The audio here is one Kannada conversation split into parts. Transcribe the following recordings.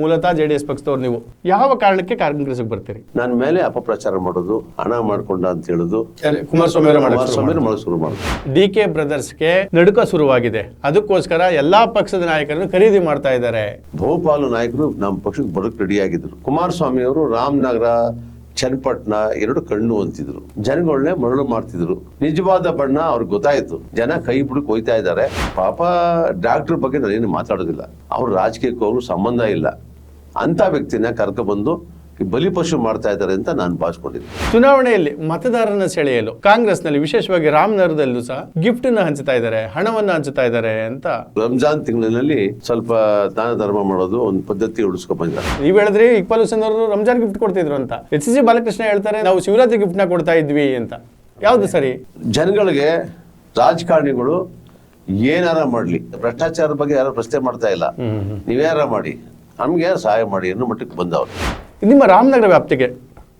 ಮೂಲತಃ ಜೆ ಡಿ ಎಸ್ ಪಕ್ಷದವ್ರು ನೀವು. ಯಾವ ಕಾರಣಕ್ಕೆ ಕಾಂಗ್ರೆಸ್ಗೆ ಬರ್ತೀರಿ? ನನ್ನ ಮೇಲೆ ಅಪಪ್ರಚಾರ ಮಾಡೋದು ಹಣ ಮಾಡ್ಕೊಂಡ ಅಂತ ಹೇಳೋದು ಕುಮಾರಸ್ವಾಮಿ ಕುಮಾರಸ್ವಾಮಿ ಶುರು ಮಾಡೋದು ಡಿ ಕೆ ಬ್ರದರ್ಸ್ಗೆ ನಡುಕ ಶುರುವಾಗಿದೆ. ಅದಕ್ಕೋಸ್ಕರ ಎಲ್ಲಾ ಪಕ್ಷದ ನಾಯಕರನ್ನು ಖರೀದಿ ಮಾಡ್ತಾ ಇದ್ದಾರೆ. ಬಹುಪಾಲು ನಾಯಕರು ನಮ್ಮ ಪಕ್ಷಕ್ಕೆ ಬರೋಕ್ ರೆಡಿ ಆಗಿದ್ರು. ಕುಮಾರಸ್ವಾಮಿ ಅವರು ರಾಮನಗರ ಚನ್ನಪಟ್ಟಣ ಎರಡು ಕಣ್ಣು ಅಂತಿದ್ರು. ಜನಗಳನ್ನೇ ಮರಳು ಮಾಡ್ತಿದ್ರು ನಿಜವಾದ ಬಣ್ಣ ಅವ್ರಿಗೆ ಗೊತ್ತಾಯ್ತು. ಜನ ಕೈ ಬಿಡಕ್ ಹೋಯ್ತಾ ಇದ್ದಾರೆ. ಪಾಪ ಡಾಕ್ಟರ್ ಬಗ್ಗೆ ನಾನೇನು ಮಾತಾಡೋದಿಲ್ಲ. ಅವ್ರ ರಾಜಕೀಯಕ್ಕೂ ಸಂಬಂಧ ಇಲ್ಲ. ಅಂತ ವ್ಯಕ್ತಿನ ಕರ್ಕೊಬಂದು ಬಲಿಪಶು ಮಾಡ್ತಾ ಇದ್ದಾರೆ ಅಂತ ನಾನು ಭಾವಿಸ್ಕೊಂಡಿದ್ದೆ ಚುನಾವಣೆಯಲ್ಲಿ ಮತದಾರನ ಸೆಳೆಯಲು ಕಾಂಗ್ರೆಸ್ನಲ್ಲಿ ವಿಶೇಷವಾಗಿ ರಾಮನಗರದಲ್ಲೂ ಸಹ ಗಿಫ್ಟ್ನ ಹಂಚುತ್ತಾ ಇದ್ದಾರೆ ಹಣವನ್ನ ಹಂಚುತ್ತಾ ಇದ್ದಾರೆ ಅಂತ. ರಂಜಾನ್ ತಿಂಗಳಿನಲ್ಲಿ ಸ್ವಲ್ಪ ದಾನ ಧರ್ಮ ಮಾಡೋದು ಒಂದು ಪದ್ಧತಿ ಉಳಿಸ್ಕೊಂಡ್ ಬಂದಿದ್ದಾರೆ. ನೀವ್ ಹೇಳಿದ್ರಿ ಇಕ್ಬಾಲ್ ಹುಸೇನ್ ಅವರು ರಂಜಾನ್ ಗಿಫ್ಟ್ ಕೊಡ್ತಿದ್ರು ಅಂತ. ಎಚ್ ಸಿ ಬಾಲಕೃಷ್ಣ ಹೇಳ್ತಾರೆ ನಾವು ಶಿವರಾತ್ರಿ ಗಿಫ್ಟ್ನ ಕೊಡ್ತಾ ಇದ್ವಿ ಅಂತ. ಯಾವ್ದು ಸರಿ? ಜನಗಳಿಗೆ ರಾಜಕಾರಣಿಗಳು ಏನಾರ ಮಾಡ್ಲಿ. ಭ್ರಷ್ಟಾಚಾರ ಬಗ್ಗೆ ಯಾರು ಪ್ರಶ್ನೆ ಮಾಡ್ತಾ ಇಲ್ಲ. ನೀವ್ಯಾರ ಮಾಡಿ? ನಮ್ಗೆ ಸಹಾಯ ಮಾಡಿ ಅನ್ನೋ ಮಟ್ಟಕ್ಕೆ ಬಂದವ್ರು. ನಿಮ್ಮ ರಾಮನಗರ ವ್ಯಾಪ್ತಿಗೆ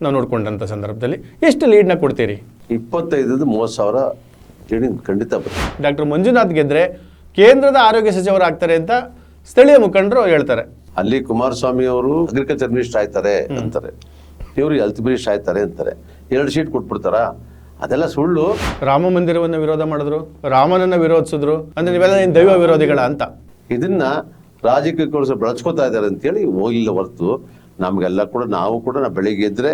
ನಾವು ನೋಡ್ಕೊಂಡಂತ ಸಂದರ್ಭದಲ್ಲಿ ಎಷ್ಟು ಲೀಡ್ನ ಕೊಡ್ತೀರಿ? ಇಪ್ಪತ್ತೈದು ಮೂವತ್ತು ಸಾವಿರ ಖಂಡಿತ ಡಾಕ್ಟರ್ ಮಂಜುನಾಥ್ ಗೆದ್ರೆ ಕೇಂದ್ರದ ಆರೋಗ್ಯ ಸಚಿವರಾಗ್ತಾರೆ ಅಂತ ಸ್ಥಳೀಯ ಮುಖಂಡರು ಹೇಳ್ತಾರೆ. ಅಲ್ಲಿ ಕುಮಾರಸ್ವಾಮಿ ಅವರು ಅಗ್ರಿಕಲ್ಚರ್ ಮಿನಿಸ್ಟರ್ ಆಯ್ತಾರೆ ಅಂತಾರೆ. ಇವರು ಹೆಲ್ತ್ ಮಿನಿಸ್ಟರ್ ಆಯ್ತಾರೆ ಅಂತಾರೆ. ಎರಡು ಶೀಟ್ ಕೊಟ್ಬಿಡ್ತಾರ? ಅದೆಲ್ಲ ಸುಳ್ಳು. ರಾಮ ಮಂದಿರವನ್ನು ವಿರೋಧ ಮಾಡಿದ್ರು ರಾಮನನ್ನ ವಿರೋಧಿಸಿದ್ರು ಅಂದ್ರೆ ನೀವೆಲ್ಲ ಏನ್ ದೈವ ವಿರೋಧಿಗಳ ಅಂತ. ಇದನ್ನ ರಾಜಕೀಯಕ್ಕೋಸ್ಕರ ಬಳಸ್ಕೊತಾ ಇದ್ದಾರೆ ಅಂತೇಳಿ ಹೋಗಿಲ್ಲ ಹೊರತು ನಮ್ಗೆಲ್ಲ ಕೂಡ ನಾವು ಕೂಡ ನಾವು ಬೆಳಿಗ್ಗೆ ಇದ್ರೆ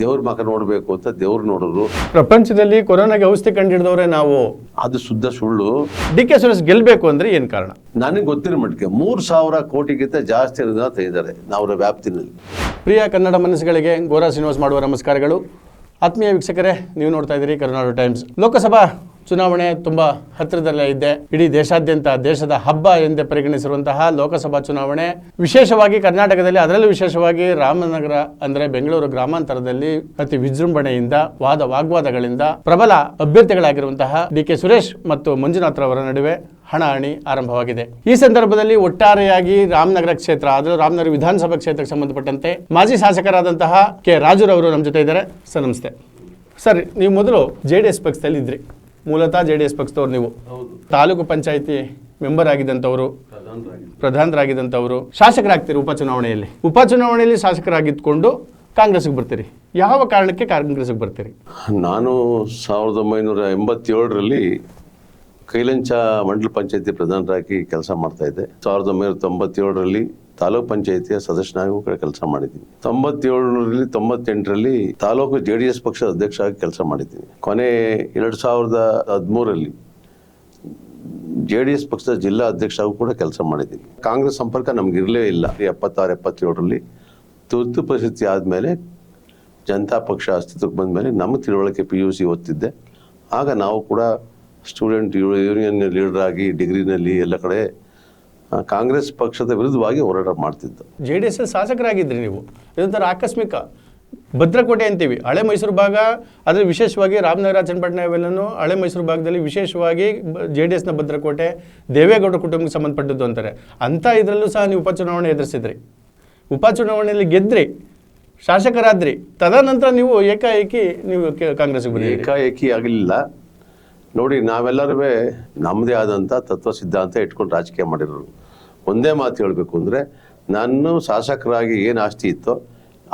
ದೇವ್ರ ಮಕ ನೋಡಬೇಕು ಅಂತ ದೇವ್ರು ನೋಡೋರು ಪ್ರಪಂಚದಲ್ಲಿ ಕೊರೋನಾಗೆ ಔಷಧಿ ಕಂಡಿಡಿದವ್ರೆ ನಾವು. ಅದು ಶುದ್ಧ ಸುಳ್ಳು. ಡಿ ಕೆ ಸುರೇಶ್ ಗೆಲ್ಬೇಕು ಅಂದ್ರೆ ಏನ್ ಕಾರಣ? ನನಗೆ ಗೊತ್ತಿರೋ ಮಟ್ಟಿಗೆ ಮೂರು ಸಾವಿರ ಕೋಟಿಗಿಂತ ಜಾಸ್ತಿ ಅನುದಾನ ತೆಗೆದಿದ್ದಾರೆ ಅವರ ವ್ಯಾಪ್ತಿನಲ್ಲಿ. ಪ್ರಿಯ ಕನ್ನಡ ಮನಸ್ಸುಗಳಿಗೆ ಗೋರಾ ಶ್ರೀನಿವಾಸ್ ಮಾಡುವ ನಮಸ್ಕಾರಗಳು. ಆತ್ಮೀಯ ವೀಕ್ಷಕರೇ ನೀವು ನೋಡ್ತಾ ಇದ್ದೀರಿ ಕರ್ನಾಟಕ ಟೈಮ್ಸ್. ಲೋಕಸಭಾ ಚುನಾವಣೆ ತುಂಬ ಹತ್ತಿರದಲ್ಲೇ ಇದೆ. ಇಡೀ ದೇಶಾದ್ಯಂತ, ದೇಶದ ಹಬ್ಬ ಎಂದೇ ಪರಿಗಣಿಸಿರುವಂತಹ ಲೋಕಸಭಾ ಚುನಾವಣೆ. ವಿಶೇಷವಾಗಿ ಕರ್ನಾಟಕದಲ್ಲಿ, ಅದರಲ್ಲೂ ವಿಶೇಷವಾಗಿ ರಾಮನಗರ ಅಂದರೆ ಬೆಂಗಳೂರು ಗ್ರಾಮಾಂತರದಲ್ಲಿ ಅತಿ ವಿಜೃಂಭಣೆಯಿಂದ, ವಾದ ವಾಗ್ವಾದಗಳಿಂದ ಪ್ರಬಲ ಅಭ್ಯರ್ಥಿಗಳಾಗಿರುವಂತಹ ಡಿ ಕೆ ಸುರೇಶ್ ಮತ್ತು ಮಂಜುನಾಥ್ ರವರ ನಡುವೆ ಹಣಾಹಣಿ ಆರಂಭವಾಗಿದೆ. ಈ ಸಂದರ್ಭದಲ್ಲಿ ಒಟ್ಟಾರೆಯಾಗಿ ರಾಮನಗರ ಕ್ಷೇತ್ರ ಅದರ ರಾಮನಗರ ವಿಧಾನಸಭಾ ಕ್ಷೇತ್ರಕ್ಕೆ ಸಂಬಂಧಪಟ್ಟಂತೆ ಮಾಜಿ ಶಾಸಕರಾದಂತಹ ಕೆ. ರಾಜುರವರು ನಮ್ಮ ಜೊತೆ ಇದ್ದಾರೆ. ಸರ್, ನಮಸ್ತೆ. ಸರ್, ನೀವು ಮೊದಲು ಜೆ ಡಿ ಎಸ್ ಪಕ್ಷದಲ್ಲಿ ಇದ್ರಿ ಮೂಲತಃ ಜೆ ಡಿ ಎಸ್ ಪಕ್ಷದವ್ರು ನೀವು. ತಾಲೂಕು ಪಂಚಾಯಿತಿ ಮೆಂಬರ್ ಆಗಿದ್ದಂಥವರು ಪ್ರಧಾನರಾಗಿದ್ದಂಥವರು ಶಾಸಕರಾಗ್ತೀರಿ ಉಪಚುನಾವಣೆಯಲ್ಲಿ. ಉಪಚುನಾವಣೆಯಲ್ಲಿ ಶಾಸಕರಾಗಿದ್ದುಕೊಂಡು ಕಾಂಗ್ರೆಸ್ಗೆ ಬರ್ತೀರಿ. ಯಾವ ಕಾರಣಕ್ಕೆ ಕಾಂಗ್ರೆಸ್ಗೆ ಬರ್ತೀರಿ? ನಾನು ಸಾವಿರದ ಒಂಬೈನೂರ ಎಂಬತ್ತೇಳರಲ್ಲಿ ಕೈಲಂಚ ಮಂಡಲ ಪಂಚಾಯತಿ ಪ್ರಧಾನರಾಗಿ ಕೆಲಸ ಮಾಡ್ತಾ ಇದ್ದೆ. ಸಾವಿರದ ಒಂಬೈನೂರ ತೊಂಬತ್ತೇಳರಲ್ಲಿ ತಾಲೂಕ್ ಪಂಚಾಯತಿಯ ಸದಸ್ಯನಾಗಿ ಕೂಡ ಕೆಲಸ ಮಾಡಿದ್ದೀನಿ. ತೊಂಬತ್ತೇಳರಲ್ಲಿ ತೊಂಬತ್ತೆಂಟರಲ್ಲಿ ತಾಲೂಕು ಜೆ ಡಿ ಎಸ್ ಪಕ್ಷದ ಅಧ್ಯಕ್ಷ ಆಗಿ ಕೆಲಸ ಮಾಡಿದ್ದೀನಿ. ಕೊನೆ ಎರಡು ಸಾವಿರದ ಹದಿಮೂರರಲ್ಲಿ ಜೆ ಡಿ ಎಸ್ ಪಕ್ಷದ ಜಿಲ್ಲಾ ಅಧ್ಯಕ್ಷ ಆಗೂ ಕೂಡ ಕೆಲಸ ಮಾಡಿದ್ದೀನಿ. ಕಾಂಗ್ರೆಸ್ ಸಂಪರ್ಕ ನಮ್ಗೆ ಇರಲೇ ಇಲ್ಲ. ಎಪ್ಪತ್ತಾರು, ಎಪ್ಪತ್ತೇಳರಲ್ಲಿ ತುರ್ತು ಪರಿಸ್ಥಿತಿ ಆದಮೇಲೆ ಜನತಾ ಪಕ್ಷ ಅಸ್ತಿತ್ವಕ್ಕೆ ಬಂದ ಮೇಲೆ ನಮ್ಮ ತಿಳುವಳಿಕೆ ಪಿ ಯು ಸಿ ಓದ್ತಿದ್ದೆ. ಆಗ ನಾವು ಕೂಡ ಸ್ಟೂಡೆಂಟ್ ಯೂನಿಯನ್ ಲೀಡರ್ ಆಗಿ ಡಿಗ್ರಿನಲ್ಲಿ ಎಲ್ಲ ಕಡೆ ಕಾಂಗ್ರೆಸ್ ಪಕ್ಷದ ವಿರುದ್ಧವಾಗಿ ಹೋರಾಟ ಮಾಡ್ತಿದ್ದ. ಜೆ ಡಿ ಎಸ್ ಶಾಸಕರಾಗಿದ್ರಿ ನೀವು. ಇದೊಂಥರ ಆಕಸ್ಮಿಕ. ಭದ್ರಕೋಟೆ ಅಂತೀವಿ. ಹಳೆ ಮೈಸೂರು ಭಾಗ ಅದರಲ್ಲಿ ವಿಶೇಷವಾಗಿ ರಾಮನಗರ ಚನ್ನಪಟ್ಟಣ ಇವೆಲ್ಲನೂ ಹಳೆ ಮೈಸೂರು ಭಾಗದಲ್ಲಿ ವಿಶೇಷವಾಗಿ ಜೆ ಡಿ ಎಸ್ನ ಭದ್ರಕೋಟೆ ದೇವೇಗೌಡ ಕುಟುಂಬಕ್ಕೆ ಸಂಬಂಧಪಟ್ಟದ್ದು ಅಂತಾರೆ. ಅಂಥ ಇದರಲ್ಲೂ ಸಹ ನೀವು ಉಪಚುನಾವಣೆ ಎದುರಿಸಿದ್ರಿ. ಉಪಚುನಾವಣೆಯಲ್ಲಿ ಗೆದ್ದ್ರಿ ಶಾಸಕರಾದ್ರಿ. ತದನಂತರ ನೀವು ಏಕಾಏಕಿ ನೀವು ಕಾಂಗ್ರೆಸ್ಗೆ ಬಂದಿದ್ದೀರಿ. ಏಕಾಏಕಿ ಆಗಲಿಲ್ಲ. ನೋಡಿ ನಾವೆಲ್ಲರೂ ನಮ್ಮದೇ ಆದಂಥ ತತ್ವ ಸಿದ್ಧಾಂತ ಇಟ್ಕೊಂಡು ರಾಜಕೀಯ ಮಾಡಿರೋರು. ಒಂದೇ ಮಾತು ಹೇಳಬೇಕು ಅಂದರೆ, ನಾನು ಶಾಸಕರಾಗಿ ಏನು ಆಸ್ತಿ ಇತ್ತೋ,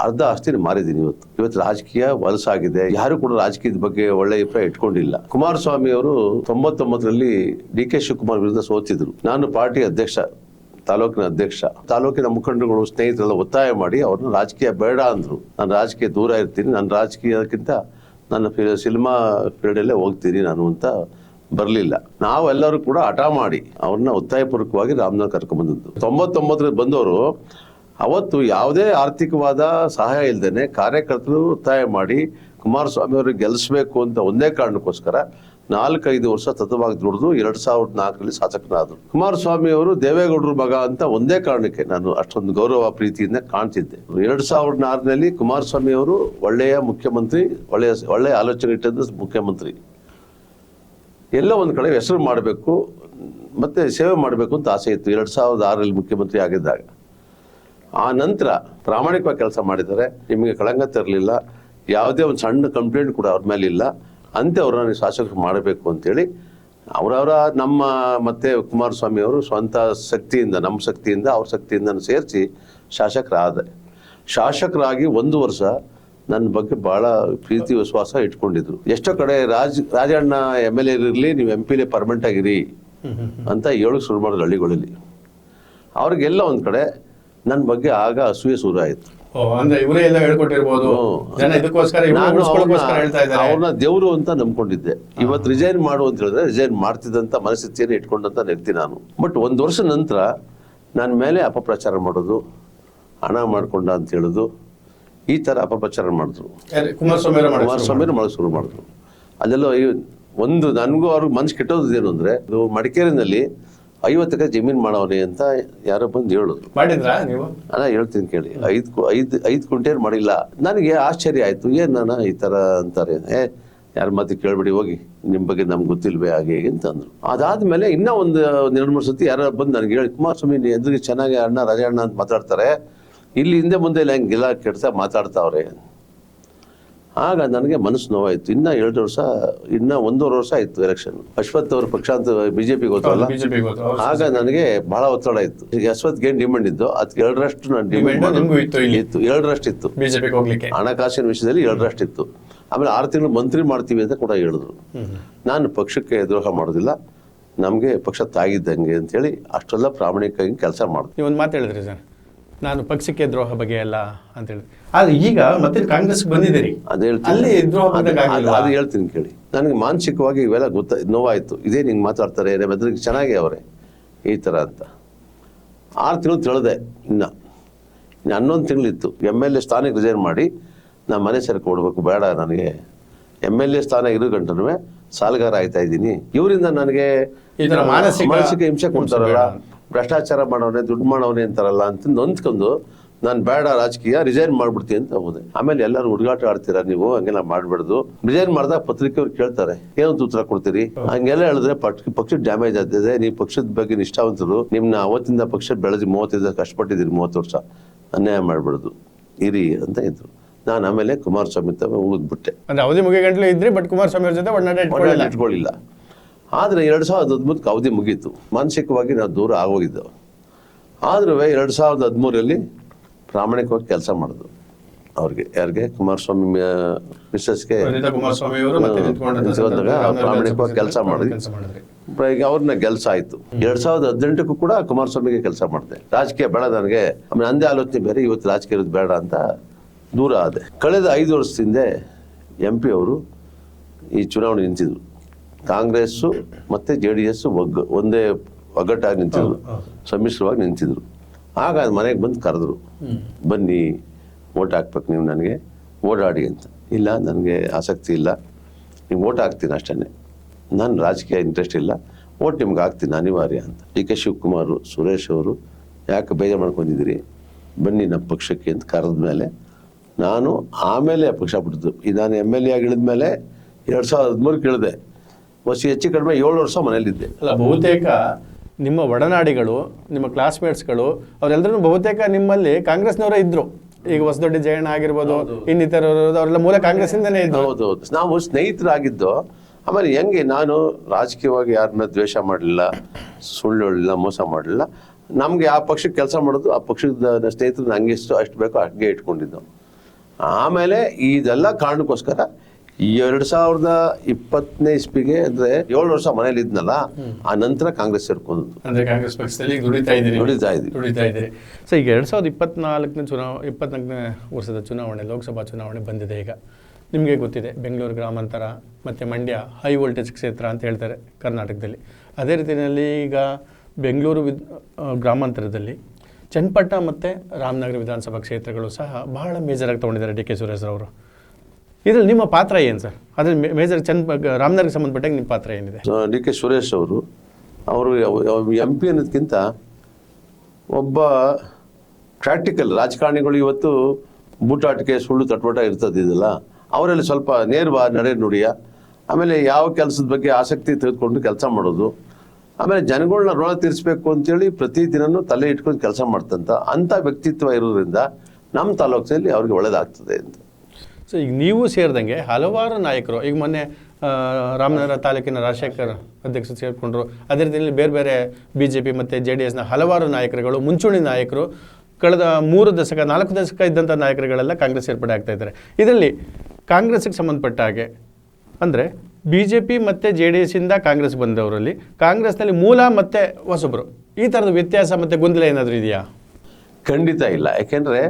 ಅರ್ಧ ಆಸ್ತಿನ ಮಾರಿದ್ದೀನಿ ಇವತ್ತು. ಇವತ್ತು ರಾಜಕೀಯ ವಲಸಾಗಿದೆ ಯಾರು ಕೂಡ ರಾಜಕೀಯದ ಬಗ್ಗೆ ಒಳ್ಳೆ ಅಭಿಪ್ರಾಯ ಇಟ್ಕೊಂಡಿಲ್ಲ. ಕುಮಾರಸ್ವಾಮಿ ಅವರು ತೊಂಬತ್ತೊಂಬತ್ತರಲ್ಲಿ ಡಿ ಕೆ ಶಿವಕುಮಾರ್ ವಿರುದ್ಧ ಸೋತಿದ್ರು. ನಾನು ಪಾರ್ಟಿ ಅಧ್ಯಕ್ಷ, ತಾಲೂಕಿನ ಅಧ್ಯಕ್ಷ. ತಾಲೂಕಿನ ಮುಖಂಡರುಗಳು, ಸ್ನೇಹಿತರೆಲ್ಲ ಒತ್ತಾಯ ಮಾಡಿ ಅವ್ರನ್ನ ರಾಜಕೀಯ ಬೇಡ ಅಂದ್ರು. ನಾನು ರಾಜಕೀಯ ದೂರ ಇರ್ತೀನಿ. ನಾನು ರಾಜಕೀಯಕ್ಕಿಂತ ನನ್ನ ಸಿನಿಮಾ ಫೀಲ್ಡಲ್ಲೇ ಹೋಗ್ತೀನಿ ನಾನು ಅಂತ ಬರಲಿಲ್ಲ. ನಾವೆಲ್ಲರೂ ಕೂಡ ಹಠ ಮಾಡಿ ಅವ್ರನ್ನ ಒತ್ತಾಯಪೂರ್ವಕವಾಗಿ ರಾಮನಾಥ್ ಕರ್ಕೊಂಡ್ಬಂದದ್ದು ತೊಂಬತ್ತೊಂಬತ್ತರ ಬಂದವರು ಅವತ್ತು ಯಾವುದೇ ಆರ್ಥಿಕವಾದ ಸಹಾಯ ಇಲ್ಲದೇ ಕಾರ್ಯಕರ್ತರು ಒತ್ತಾಯ ಮಾಡಿ ಕುಮಾರಸ್ವಾಮಿ ಅವರು ಗೆಲ್ಲಿಸ್ಬೇಕು ಅಂತ ಒಂದೇ ಕಾರಣಕ್ಕೋಸ್ಕರ ನಾಲ್ಕೈದು ವರ್ಷ ತತ್ವವಾಗಿ ದುಡಿದು ಎರಡ್ ಸಾವಿರದ ನಾಲ್ಕರಲ್ಲಿ ಶಾಸಕರಾದರು. ಕುಮಾರಸ್ವಾಮಿ ಅವರು ದೇವೇಗೌಡರ ಮಗ ಅಂತ ಒಂದೇ ಕಾರಣಕ್ಕೆ ನಾನು ಅಷ್ಟೊಂದು ಗೌರವ ಪ್ರೀತಿಯಿಂದ ಕಾಣ್ತಿದ್ದೆ. ಎರಡ್ ಸಾವಿರದ ಆರರಲ್ಲಿ ಕುಮಾರಸ್ವಾಮಿ ಅವರು ಒಳ್ಳೆಯ ಮುಖ್ಯಮಂತ್ರಿ, ಒಳ್ಳೆಯ ಒಳ್ಳೆಯ ಆಲೋಚನೆ ಇಟ್ಟಿದ್ದ ಮುಖ್ಯಮಂತ್ರಿ. ಎಲ್ಲ ಒಂದು ಕಡೆ ಹೆಸರು ಮಾಡಬೇಕು, ಮತ್ತೆ ಸೇವೆ ಮಾಡಬೇಕು ಅಂತ ಆಸೆ ಇತ್ತು. ಎರಡ್ ಸಾವಿರದ ಆರರಲ್ಲಿ ಮುಖ್ಯಮಂತ್ರಿ ಆಗಿದ್ದಾಗ. ಆ ನಂತರ ಪ್ರಾಮಾಣಿಕವಾಗಿ ಕೆಲಸ ಮಾಡಿದ್ದಾರೆ. ನಿಮಗೆ ಕಳಂಕ ತರಲಿಲ್ಲ. ಯಾವುದೇ ಒಂದು ಸಣ್ಣ ಕಂಪ್ಲೇಂಟ್ ಕೂಡ ಅವ್ರ ಮೇಲೆ ಇಲ್ಲ ಅಂತೆ ಅವ್ರನ್ನ ನೀವು ಶಾಸಕರು ಮಾಡಬೇಕು ಅಂತೇಳಿ ಅವರವರ ನಮ್ಮ ಮತ್ತೆ ಕುಮಾರಸ್ವಾಮಿ ಅವರು ಸ್ವಂತ ಶಕ್ತಿಯಿಂದ, ನಮ್ಮ ಶಕ್ತಿಯಿಂದ, ಅವ್ರ ಶಕ್ತಿಯಿಂದ ಸೇರಿಸಿ ಶಾಸಕರಾದೆ. ಶಾಸಕರಾಗಿ ಒಂದು ವರ್ಷ ನನ್ನ ಬಗ್ಗೆ ಭಾಳ ಪ್ರೀತಿ, ವಿಶ್ವಾಸ ಇಟ್ಕೊಂಡಿದ್ರು. ಎಷ್ಟೋ ಕಡೆ Raj, Rajanna M L A ಇರಲಿ, ನೀವು ಎಂ ಪಿಲೇ ಪರ್ಮನೆಂಟ್ ಆಗಿರಿ ಅಂತ ಹೇಳಕ್ ಶುರು ಮಾಡಿದ್ರು ಹಳ್ಳಿಗಳಲ್ಲಿ. ಅವ್ರಿಗೆಲ್ಲ ಒಂದು ಕಡೆ ನನ್ನ ಬಗ್ಗೆ ಆಗ ಅಸೂಯೆ ಶುರು ಆಯಿತು. ಅಂದ್ರೆ ಇವರೇ ಎಲ್ಲ ಹೇಳ್ಕೊಟ್ಟಿರ್ಬೋದು. ಜನ ಇದಕ್ಕೋಸ್ಕರ ಇವ್ರನ್ನ ಉಳಿಸ್ಕೊಳ್ಳೋಕ್ಕೋಸ್ಕರ ಹೇಳ್ತಾ ಇದ್ದಾರೆ. ಅವ್ರನ್ನ ದೇವರು ಅಂತ ನಂಬ್ಕೊಂಡಿದ್ದೆ. ಇವತ್ತು ರಿಸೈನ್ ಮಾಡು ಅಂತ ಹೇಳಿದ್ರೆ ರಿಸೈನ್ ಮಾಡ್ತಿದ್ದಂತ ಮನಸ್ಥಿತಿಯನ್ನು ಇಟ್ಕೊಂಡಂತ ವ್ಯಕ್ತಿ ನಾನು. ಬಟ್ ಒಂದು ವರ್ಷ ನಂತರ ನನ್ನ ಮೇಲೆ ಅಪಪ್ರಚಾರ ಮಾಡೋದು ಹಣ ಮಾಡ್ಕೊಂಡ ಅಂತ ಹೇಳುದು ಈ ತರ ಅಪಪ್ರಚಾರ ಮಾಡಿದ್ರು? ಕುಮಾರಸ್ವಾಮಿ ಕುಮಾರಸ್ವಾಮಿ ಮಾಡೋಕೆ ಶುರು ಮಾಡಿದ್ರು. ಅಲ್ಲೆಲ್ಲ ಒಂದು ನನಗೂ ಅವ್ರಿಗೆ ಮನ್ಸು ಕೆಟ್ಟೋದೇನು ಅಂದ್ರೆ ಮಡಿಕೇರಿನಲ್ಲಿ ಐವತ್ತು ಎಕರೆ ಜಮೀನು ಮಾಡವ್ರಿ ಅಂತ ಯಾರೋ ಬಂದು ಹೇಳಿದ್ರು. ಮಾಡಿದ್ರಾ ನೀವು? ಅಲ್ಲ ಹೇಳ್ತೀನಿ ಕೇಳಿ. ಐದು ಐದು ಐದು ಕುಂಟೇನು ಮಾಡಿಲ್ಲ. ನನಗೆ ಆಶ್ಚರ್ಯ ಆಯಿತು. ಏನು ನಾನು ಈ ಥರ ಅಂತಾರೆ? ಏ ಯಾರ ಮಾತು ಕೇಳ್ಬಿಡಿ ಹೋಗಿ. ನಿಮ್ಮ ಬಗ್ಗೆ ನಮ್ಗೆ ಗೊತ್ತಿಲ್ವೇ ಹಾಗೆ ಹೀಗೆ ಅಂತಂದ್ರು. ಅದಾದ್ಮೇಲೆ ಇನ್ನೂ ಒಂದು ಒಂದು ಎರಡು ಮೂರು ಸತಿ ಯಾರೋ ಬಂದು ನನಗೆ ಹೇಳಿ ಕುಮಾರಸ್ವಾಮಿ ಎದುರಿಗೆ ಚೆನ್ನಾಗಿ ಅಣ್ಣ ರಾಜಣ್ಣ ಅಂತ ಮಾತಾಡ್ತಾರೆ. ಇಲ್ಲಿ ಹಿಂದೆ ಮುಂದೆ ಇಲ್ಲ ಹಂಗೆಲ್ಲ ಕೆಡ್ಸ ಮಾತಾಡ್ತಾವ್ರೆ. ಆಗ ನನಗೆ ಮನಸ್ಸು ನೋವಾಯಿತು. ಇನ್ನ ಎರಡು ವರ್ಷ ಇನ್ನ ಒಂದೂವರೆ ವರ್ಷ ಆಯ್ತು ಎಲೆಕ್ಷನ್ ಅಶ್ವತ್ ಅವ್ರ ಪಕ್ಷಾಂತ ಬಿಜೆಪಿ ಗೊತ್ತಲ್ಲ ಆಗ ನನಗೆ ಬಹಳ ಒತ್ತಡ ಇತ್ತು. ಈಗ ಅಶ್ವತ್ ಏನ್ ಡಿಮಾಂಡ್ ಇದ್ದು ಅದಕ್ಕೆ ಎರಡರಷ್ಟು ನಾನು ಡಿಮಾಂಡ್ ಇತ್ತು? ಎರಡರಷ್ಟು ಇತ್ತು. ಹಣಕಾಸಿನ ವಿಷಯದಲ್ಲಿ ಎರಡರಷ್ಟು ಇತ್ತು. ಆಮೇಲೆ ಆರು ತಿಂಗಳು ಮಂತ್ರಿ ಮಾಡ್ತೀವಿ ಅಂತ ಕೂಡ ಹೇಳಿದ್ರು. ನಾನು ಪಕ್ಷಕ್ಕೆ ದ್ರೋಹ ಮಾಡೋದಿಲ್ಲ. ನಮಗೆ ಪಕ್ಷ ತಾಗಿದ್ದಂಗೆ ಅಂತೇಳಿ ಅಷ್ಟೆಲ್ಲ ಪ್ರಾಮಾಣಿಕವಾಗಿ ಕೆಲಸ ಮಾಡ್ತೀನಿ ಒಂದು ಮಾತು ಹೇಳಿದ್ರಿ ಸರ್. ನಾನು ಪಕ್ಷಕ್ಕೆ ದ್ರೋಹ ಬಗ್ಗೆ ಎಲ್ಲ ಅಂತ ಹೇಳಿ. ಆದ್ರೆ ಈಗ ಮತ್ತೆ ಕಾಂಗ್ರೆಸ್ ಬಂದಿದ್ದೀರಿ. ಅದು ಹೇಳ್ತೀನಿ. ಅಲ್ಲಿ ದ್ರೋಹ ಅದು- ಬಂದಾಗ ಹೇಳ್ತೀನಿ ಕೇಳಿ. ನನಗೆ ಮಾನಸಿಕವಾಗಿ ಇವೆಲ್ಲ ಗೊತ್ತ ನೋವಾಯಿತು. ಇದೇ ನಿಂಗೆ ಮಾತಾಡ್ತಾರೆ ಮೆದ್ರಿಗೆ ಚೆನ್ನಾಗಿ ಅವರೇ. ಈ ಥರ ಅಂತ. ಆರು ತಿಂಗಳು ತಿಳಿದೆ ಇನ್ನ. ಇನ್ನು ಹನ್ನೊಂದು ತಿಂಗಳಿತ್ತು. ಎಂ ಎಲ್ ಎ ಸ್ಥಾನಕ್ಕೆ ರಿಸೈನ್ ಮಾಡಿ ನಾನು ಮನೆ ಸೇರ್ಕೆ ಕೊಡ್ಬೇಕು ಬೇಡ ನನಗೆ. ಎಂ ಎಲ್ ಎ ಸ್ಥಾನ ಇರೋ ಗಂಟನೂ ಸಾಲಗಾರ ಆಯ್ತಾ ಇದ್ದೀನಿ. ಇವರಿಂದ ನನಗೆ ಈ ಥರ ಮಾನಸಿಕ ಮಾನಸಿಕ ಹಿಂಸೆ ಕೊಡ್ತಾರಲ್ಲ. ಭ್ರಷ್ಟಾಚಾರ ಮಾಡೋನೆ ದುಡ್ಡು ಮಾಡೋನೆ ಅಂತಾರಲ್ಲ ಅಂತ ನೊಂದ್ಕೊಂಡು ನಾನು ಬೇಡ ರಾಜಕೀಯ ರಿಸೈನ್ ಮಾಡ್ಬಿಡ್ತೀನಿ ಅಂತ ಹೋದೆ. ಆಮೇಲೆ ಎಲ್ಲರೂ ಹುಡುಗಾಟ ಆಡ್ತೀರಾ ನೀವು? ಹಂಗೆಲ್ಲ ಮಾಡ್ಬಾರ್ದು ರಿಸೈನ್ ಮಾಡಿದಾಗ ಪತ್ರಿಕೆಯವ್ರು ಕೇಳ್ತಾರೆ ಏನಂತ ಉತ್ತರ ಕೊಡ್ತೀರಿ? ಹಂಗೆಲ್ಲ ಹೇಳಿದ್ರೆ ಪಕ್ಷ ಡ್ಯಾಮೇಜ್ ಆಗ್ತದೆ. ನೀವು ಪಕ್ಷದ ಬಗ್ಗೆ ನಿಷ್ಠಾವಂತರು. ನಿಮ್ನ ಅವತ್ತಿಂದ ಪಕ್ಷ ಬೆಳೆದು ಮೂವತ್ತೈದು ಕಷ್ಟಪಟ್ಟಿದ್ದೀರಿ ಮೂವತ್ತು ವರ್ಷ. ಅನ್ಯಾಯ ಮಾಡ್ಬಾರ್ದು ಇರಿ ಅಂತ ಇದ್ರು. ನಾನು ಆಮೇಲೆ ಕುಮಾರಸ್ವಾಮಿ ತಮ್ಮ ಹೋಗ್ಬಿಟ್ಟೆ. ಅಂದ್ರೆ ಅವಧಿ ಗಂಟಲೆ ಇದ್ರಿ ಬಟ್ ಕುಮಾರಸ್ವಾಮಿ ಅವ್ರ ಜೊತೆ ಇಟ್ಕೊಳ್ಳಿಲ್ಲ. ಆದರೆ ಎರಡು ಸಾವಿರದ ಹದಿಮೂರಕ್ಕೆ ಅವಧಿ ಮುಗೀತು. ಮಾನಸಿಕವಾಗಿ ನಾವು ದೂರ ಆಗೋಗಿದ್ದೆವು. ಆದ್ರೂ ಎರಡು ಸಾವಿರದ ಹದಿಮೂರಲ್ಲಿ ಪ್ರಾಮಾಣಿಕವಾಗಿ ಕೆಲಸ ಮಾಡಿದ್ರು ಅವ್ರಿಗೆ ಯಾರಿಗೆ? ಕುಮಾರಸ್ವಾಮಿ ಮಿಸ್ಸಸ್ಗೆ. ಪ್ರಾಮಾಣಿಕವಾಗಿ ಕೆಲಸ ಮಾಡಿದ್ವಿ. ಈಗ ಅವ್ರನ್ನ ಕೆಲಸ ಆಯ್ತು. ಎರಡ್ ಸಾವಿರದ ಹದಿನೆಂಟಕ್ಕೂ ಕೂಡ ಕುಮಾರಸ್ವಾಮಿಗೆ ಕೆಲಸ ಮಾಡಿದೆ. ರಾಜಕೀಯ ಬೇಡ ನನಗೆ. ಆಮೇಲೆ ಅಂದೇ ಆಲೋಚನೆ ಬೇರೆ ಇವತ್ತು ರಾಜಕೀಯ ಇರೋದು ಬೇಡ ಅಂತ ದೂರ ಆದೆ. ಕಳೆದ ಐದು ವರ್ಷದಿಂದ ಎಂ ಪಿ ಅವರು ಈ ಚುನಾವಣೆ ನಿಂತಿದ್ರು. ಕಾಂಗ್ರೆಸ್ಸು ಮತ್ತೆ ಜೆ ಡಿ ಎಸ್ ಒಗ್ಗ ಒಂದೇ ಒಗ್ಗಟ್ಟಾಗಿ ನಿಂತಿದ್ರು. ಸಮ್ಮಿಶ್ರವಾಗಿ ನಿಂತಿದ್ರು. ಆಗ ಅದು ಮನೆಗೆ ಬಂದು ಕರೆದ್ರು ಬನ್ನಿ ಓಟ್ ಹಾಕ್ಬೇಕು ನೀವು ನನಗೆ ಓಡಾಡಿ ಅಂತ. ಇಲ್ಲ ನನಗೆ ಆಸಕ್ತಿ ಇಲ್ಲ. ನೀವು ಓಟ್ ಹಾಕ್ತೀನಿ ಅಷ್ಟೇ ನಾನು ರಾಜಕೀಯ ಇಂಟ್ರೆಸ್ಟ್ ಇಲ್ಲ. ಓಟ್ ನಿಮ್ಗೆ ಹಾಕ್ತೀನಿ ಅನಿವಾರ್ಯ ಅಂತ. ಡಿ ಕೆ ಶಿವಕುಮಾರ್ ಸುರೇಶ್ ಅವರು ಯಾಕೆ ಬೇಜಾರು ಮಾಡ್ಕೊಂಡಿದ್ದೀರಿ? ಬನ್ನಿ ನಮ್ಮ ಪಕ್ಷಕ್ಕೆ ಅಂತ ಕರೆದ ಮೇಲೆ ನಾನು ಆಮೇಲೆ ಪಕ್ಷ ಬಿಟ್ಟಿದ್ದು. ಈ ನಾನು ಎಂ ಎಲ್ ಎ ಆಗಿ ಇಳಿದ್ಮೇಲೆ ಎರಡು ಸಾವಿರದ ಹದಿಮೂರು ಇಳಿದೆ. ವರ್ಷ ಹೆಚ್ಚು ಕಡಿಮೆ ಏಳು ವರ್ಷ ಮನೇಲಿದ್ದೆ ಅಲ್ಲ ಬಹುತೇಕ ನಿಮ್ಮ ಒಡನಾಡಿಗಳು ನಿಮ್ಮ ಕ್ಲಾಸ್ಮೇಟ್ಸ್ಗಳು ಅವರೆಲ್ಲರೂ ಬಹುತೇಕ ನಿಮ್ಮಲ್ಲಿ ಕಾಂಗ್ರೆಸ್ನವರೇ ಇದ್ರು. ಈಗ ಹೊಸದೊಡ್ಡಿ ಜಯಣ್ಣ ಆಗಿರ್ಬೋದು ಇನ್ನಿತರರು ಅವರೆಲ್ಲ ಮೂಲ ಕಾಂಗ್ರೆಸ್ಸಿಂದನೇ ಇದ್ದರು ಹೌದು ಹೌದು. ನಾವು ಸ್ನೇಹಿತರಾಗಿದ್ದು ಆಮೇಲೆ ಹೆಂಗೆ ನಾನು ರಾಜಕೀಯವಾಗಿ ಯಾರನ್ನ ದ್ವೇಷ ಮಾಡಲಿಲ್ಲ ಸುಳ್ಳು ಹೇಳಿಲ್ಲ ಮೋಸ ಮಾಡಲಿಲ್ಲ ನಮಗೆ ಆ ಪಕ್ಷಕ್ಕೆ ಕೆಲಸ ಮಾಡೋದು ಆ ಪಕ್ಷದ ಸ್ನೇಹಿತರು ನಂಗೆ ಎಷ್ಟು ಅಷ್ಟು ಬೇಕೋ ಹಂಗೆ ಇಟ್ಕೊಂಡಿದ್ದು. ಆಮೇಲೆ ಇದೆಲ್ಲ ಕಾರಣಕ್ಕೋಸ್ಕರ ಎರಡು ಸಾವಿರದ ಇಪ್ಪತ್ತನೇ ಇಸ್ಪಿಗೆ ಅಂದ್ರೆ ಏಳು ವರ್ಷ ಮನೇಲಿ ಇದ್ನಲ್ಲ ಆ ನಂತರ ಕಾಂಗ್ರೆಸ್ ಸೇರ್ಕೊಂಡು ಅಂದ್ರೆ ಕಾಂಗ್ರೆಸ್ ಪಕ್ಷದಲ್ಲಿ ದುಡಿತಾ ಇದ್ದೀರಿ. ದುಡಿತಾ ಇದೆ ದುಡಿತಾ ಇದ್ದೀರಿ. ಸೊ ಈಗ ಎರಡು ಸಾವಿರದ ಇಪ್ಪತ್ನಾಲ್ಕನೇ ಚುನಾವ ಇಪ್ಪತ್ನಾಲ್ಕನೇ ವರ್ಷದ ಚುನಾವಣೆ ಲೋಕಸಭಾ ಚುನಾವಣೆ ಬಂದಿದೆ ಈಗ. ನಿಮಗೆ ಗೊತ್ತಿದೆ ಬೆಂಗಳೂರು ಗ್ರಾಮಾಂತರ ಮತ್ತು ಮಂಡ್ಯ ಹೈ ವೋಲ್ಟೇಜ್ ಕ್ಷೇತ್ರ ಅಂತ ಹೇಳ್ತಾರೆ ಕರ್ನಾಟಕದಲ್ಲಿ. ಅದೇ ರೀತಿಯಲ್ಲಿ ಈಗ ಬೆಂಗಳೂರು ವಿದ್ ಗ್ರಾಮಾಂತರದಲ್ಲಿ ಚನ್ನಪಟ್ಟಣ ಮತ್ತು ರಾಮನಗರ ವಿಧಾನಸಭಾ ಕ್ಷೇತ್ರಗಳು ಸಹ ಬಹಳ ಮೇಜರಾಗಿ ತೊಗೊಂಡಿದ್ದಾರೆ ಡಿ ಕೆ ಸುರೇಶ್ ಅವರು ಇದರಲ್ಲಿ ನಿಮ್ಮ ಪಾತ್ರ ಏನು ಸರ್? ಅದ್ರಲ್ಲಿ ಮೇಜರ್ ಚಂದ್ ರಾಮನಗರ್ ಸಂಬಂಧಪಟ್ಟಾಗ ನಿಮ್ಮ ಪಾತ್ರ ಏನಿದೆ? ಡಿ ಕೆ ಸುರೇಶ್ ಅವರು ಅವರು ಎಂ ಪಿ ಅನ್ನೋದಕ್ಕಿಂತ ಒಬ್ಬ ಪ್ರಾಕ್ಟಿಕಲ್ ರಾಜಕಾರಣಿಗಳು ಇವತ್ತು ಬೂಟಾಟಿಕೆ, ಸುಳ್ಳು ತಟ್ಪಟ ಇರ್ತದೆ ಇದೆಲ್ಲ. ಅವರಲ್ಲಿ ಸ್ವಲ್ಪ ನೇರವ ನಡೆ ನುಡಿಯ. ಆಮೇಲೆ ಯಾವ ಕೆಲಸದ ಬಗ್ಗೆ ಆಸಕ್ತಿ ತೆಗೆದುಕೊಂಡು ಕೆಲಸ ಮಾಡೋದು. ಆಮೇಲೆ ಜನಗಳನ್ನ ಋಣ ತೀರಿಸಬೇಕು ಅಂತೇಳಿ ಪ್ರತಿ ದಿನನೂ ತಲೆ ಇಟ್ಕೊಂಡು ಕೆಲಸ ಮಾಡ್ತಂತ, ಅಂಥ ವ್ಯಕ್ತಿತ್ವ ಇರೋದ್ರಿಂದ ನಮ್ಮ ತಾಲೂಕಿನಲ್ಲಿ ಅವ್ರಿಗೆ ಒಳ್ಳೇದಾಗ್ತದೆ ಅಂತ. ಸೊ ಈಗ ನೀವು ಸೇರಿದಂಗೆ ಹಲವಾರು ನಾಯಕರು, ಈಗ ಮೊನ್ನೆ ರಾಮನಗರ ತಾಲೂಕಿನ ರಾಜಶೇಖರ್ ಅಧ್ಯಕ್ಷರು ಸೇರಿಕೊಂಡ್ರು. ಅದೇ ರೀತಿಯಲ್ಲಿ ಬೇರೆ ಬೇರೆ ಬಿ ಜೆ ಪಿ ಮತ್ತು ಜೆ ಡಿ ಎಸ್ನ ಹಲವಾರು ನಾಯಕರುಗಳು, ಮುಂಚೂಣಿ ನಾಯಕರು, ಕಳೆದ ಮೂರು ದಶಕ, ನಾಲ್ಕು ದಶಕ ಇದ್ದಂಥ ನಾಯಕರುಗಳೆಲ್ಲ ಕಾಂಗ್ರೆಸ್ ಸೇರ್ಪಡೆ ಆಗ್ತಾ ಇದ್ದಾರೆ. ಇದರಲ್ಲಿ ಕಾಂಗ್ರೆಸ್ಗೆ ಸಂಬಂಧಪಟ್ಟ ಹಾಗೆ, ಅಂದರೆ ಬಿ ಜೆ ಪಿ ಮತ್ತು ಜೆ ಡಿ ಎಸ್ಸಿಂದ ಕಾಂಗ್ರೆಸ್ ಬಂದವರಲ್ಲಿ ಕಾಂಗ್ರೆಸ್ನಲ್ಲಿ ಮೂಲ ಮತ್ತು ಹೊಸಬರು. ಈ ಥರದ ವ್ಯತ್ಯಾಸ ಮತ್ತು ಗೊಂದಲ ಏನಾದರೂ ಇದೆಯಾ? ಖಂಡಿತ ಇಲ್ಲ. ಯಾಕೆಂದರೆ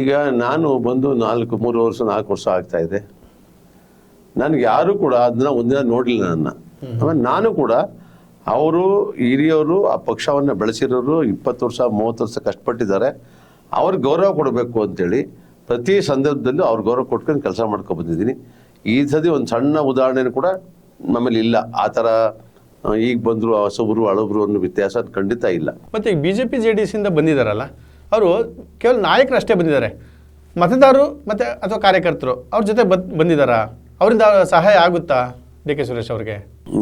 ಈಗ ನಾನು ಬಂದು ನಾಲ್ಕು ಮೂರು ವರ್ಷ ನಾಲ್ಕು ವರ್ಷ ಆಗ್ತಾ ಇದೆ. ನನಗೆ ಯಾರು ಕೂಡ ಅದನ್ನ ಒಂದಿನ ನೋಡಲಿಲ್ಲ ನನ್ನ. ಆಮೇಲೆ ನಾನು ಕೂಡ ಅವರು ಹಿರಿಯವರು ಆ ಪಕ್ಷವನ್ನು ಬೆಳೆಸಿರೋರು ಇಪ್ಪತ್ತು ವರ್ಷ ಮೂವತ್ತು ವರ್ಷ ಕಷ್ಟಪಟ್ಟಿದ್ದಾರೆ. ಅವ್ರಿಗೆ ಗೌರವ ಕೊಡಬೇಕು ಅಂತೇಳಿ ಪ್ರತಿ ಸಂದರ್ಭದಲ್ಲೂ ಅವ್ರ ಗೌರವ ಕೊಟ್ಕೊಂಡು ಕೆಲಸ ಮಾಡ್ಕೊಂಡು ಬಂದಿದ್ದೀನಿ. ಈ ಸತಿ ಒಂದು ಸಣ್ಣ ಉದಾಹರಣೆನೂ ಕೂಡ ನಮ್ಮಲ್ಲಿ ಇಲ್ಲ. ಆ ಥರ ಈಗ ಬಂದರು ಹೊಸಬ್ರು ಹಳಬ್ರು ಅನ್ನೋ ವ್ಯತ್ಯಾಸ ಖಂಡಿತ ಇಲ್ಲ. ಮತ್ತೆ ಈಗ B J P J D ಎಸ್ಸಿಂದ ಬಂದಿದ್ದಾರಲ್ಲ ಅವರು ಕೇವಲ ನಾಯಕರು ಅಷ್ಟೇ ಬಂದಿದ್ದಾರೆ. ಮತದಾರರು ಮತ್ತು ಅಥವಾ ಕಾರ್ಯಕರ್ತರು ಅವ್ರ ಜೊತೆ ಬತ್ ಬಂದಿದ್ದಾರಾ? ಅವರಿಂದ ಸಹಾಯ ಆಗುತ್ತಾ ಡಿ ಕೆ ಸುರೇಶ್ ಅವ್ರಿಗೆ?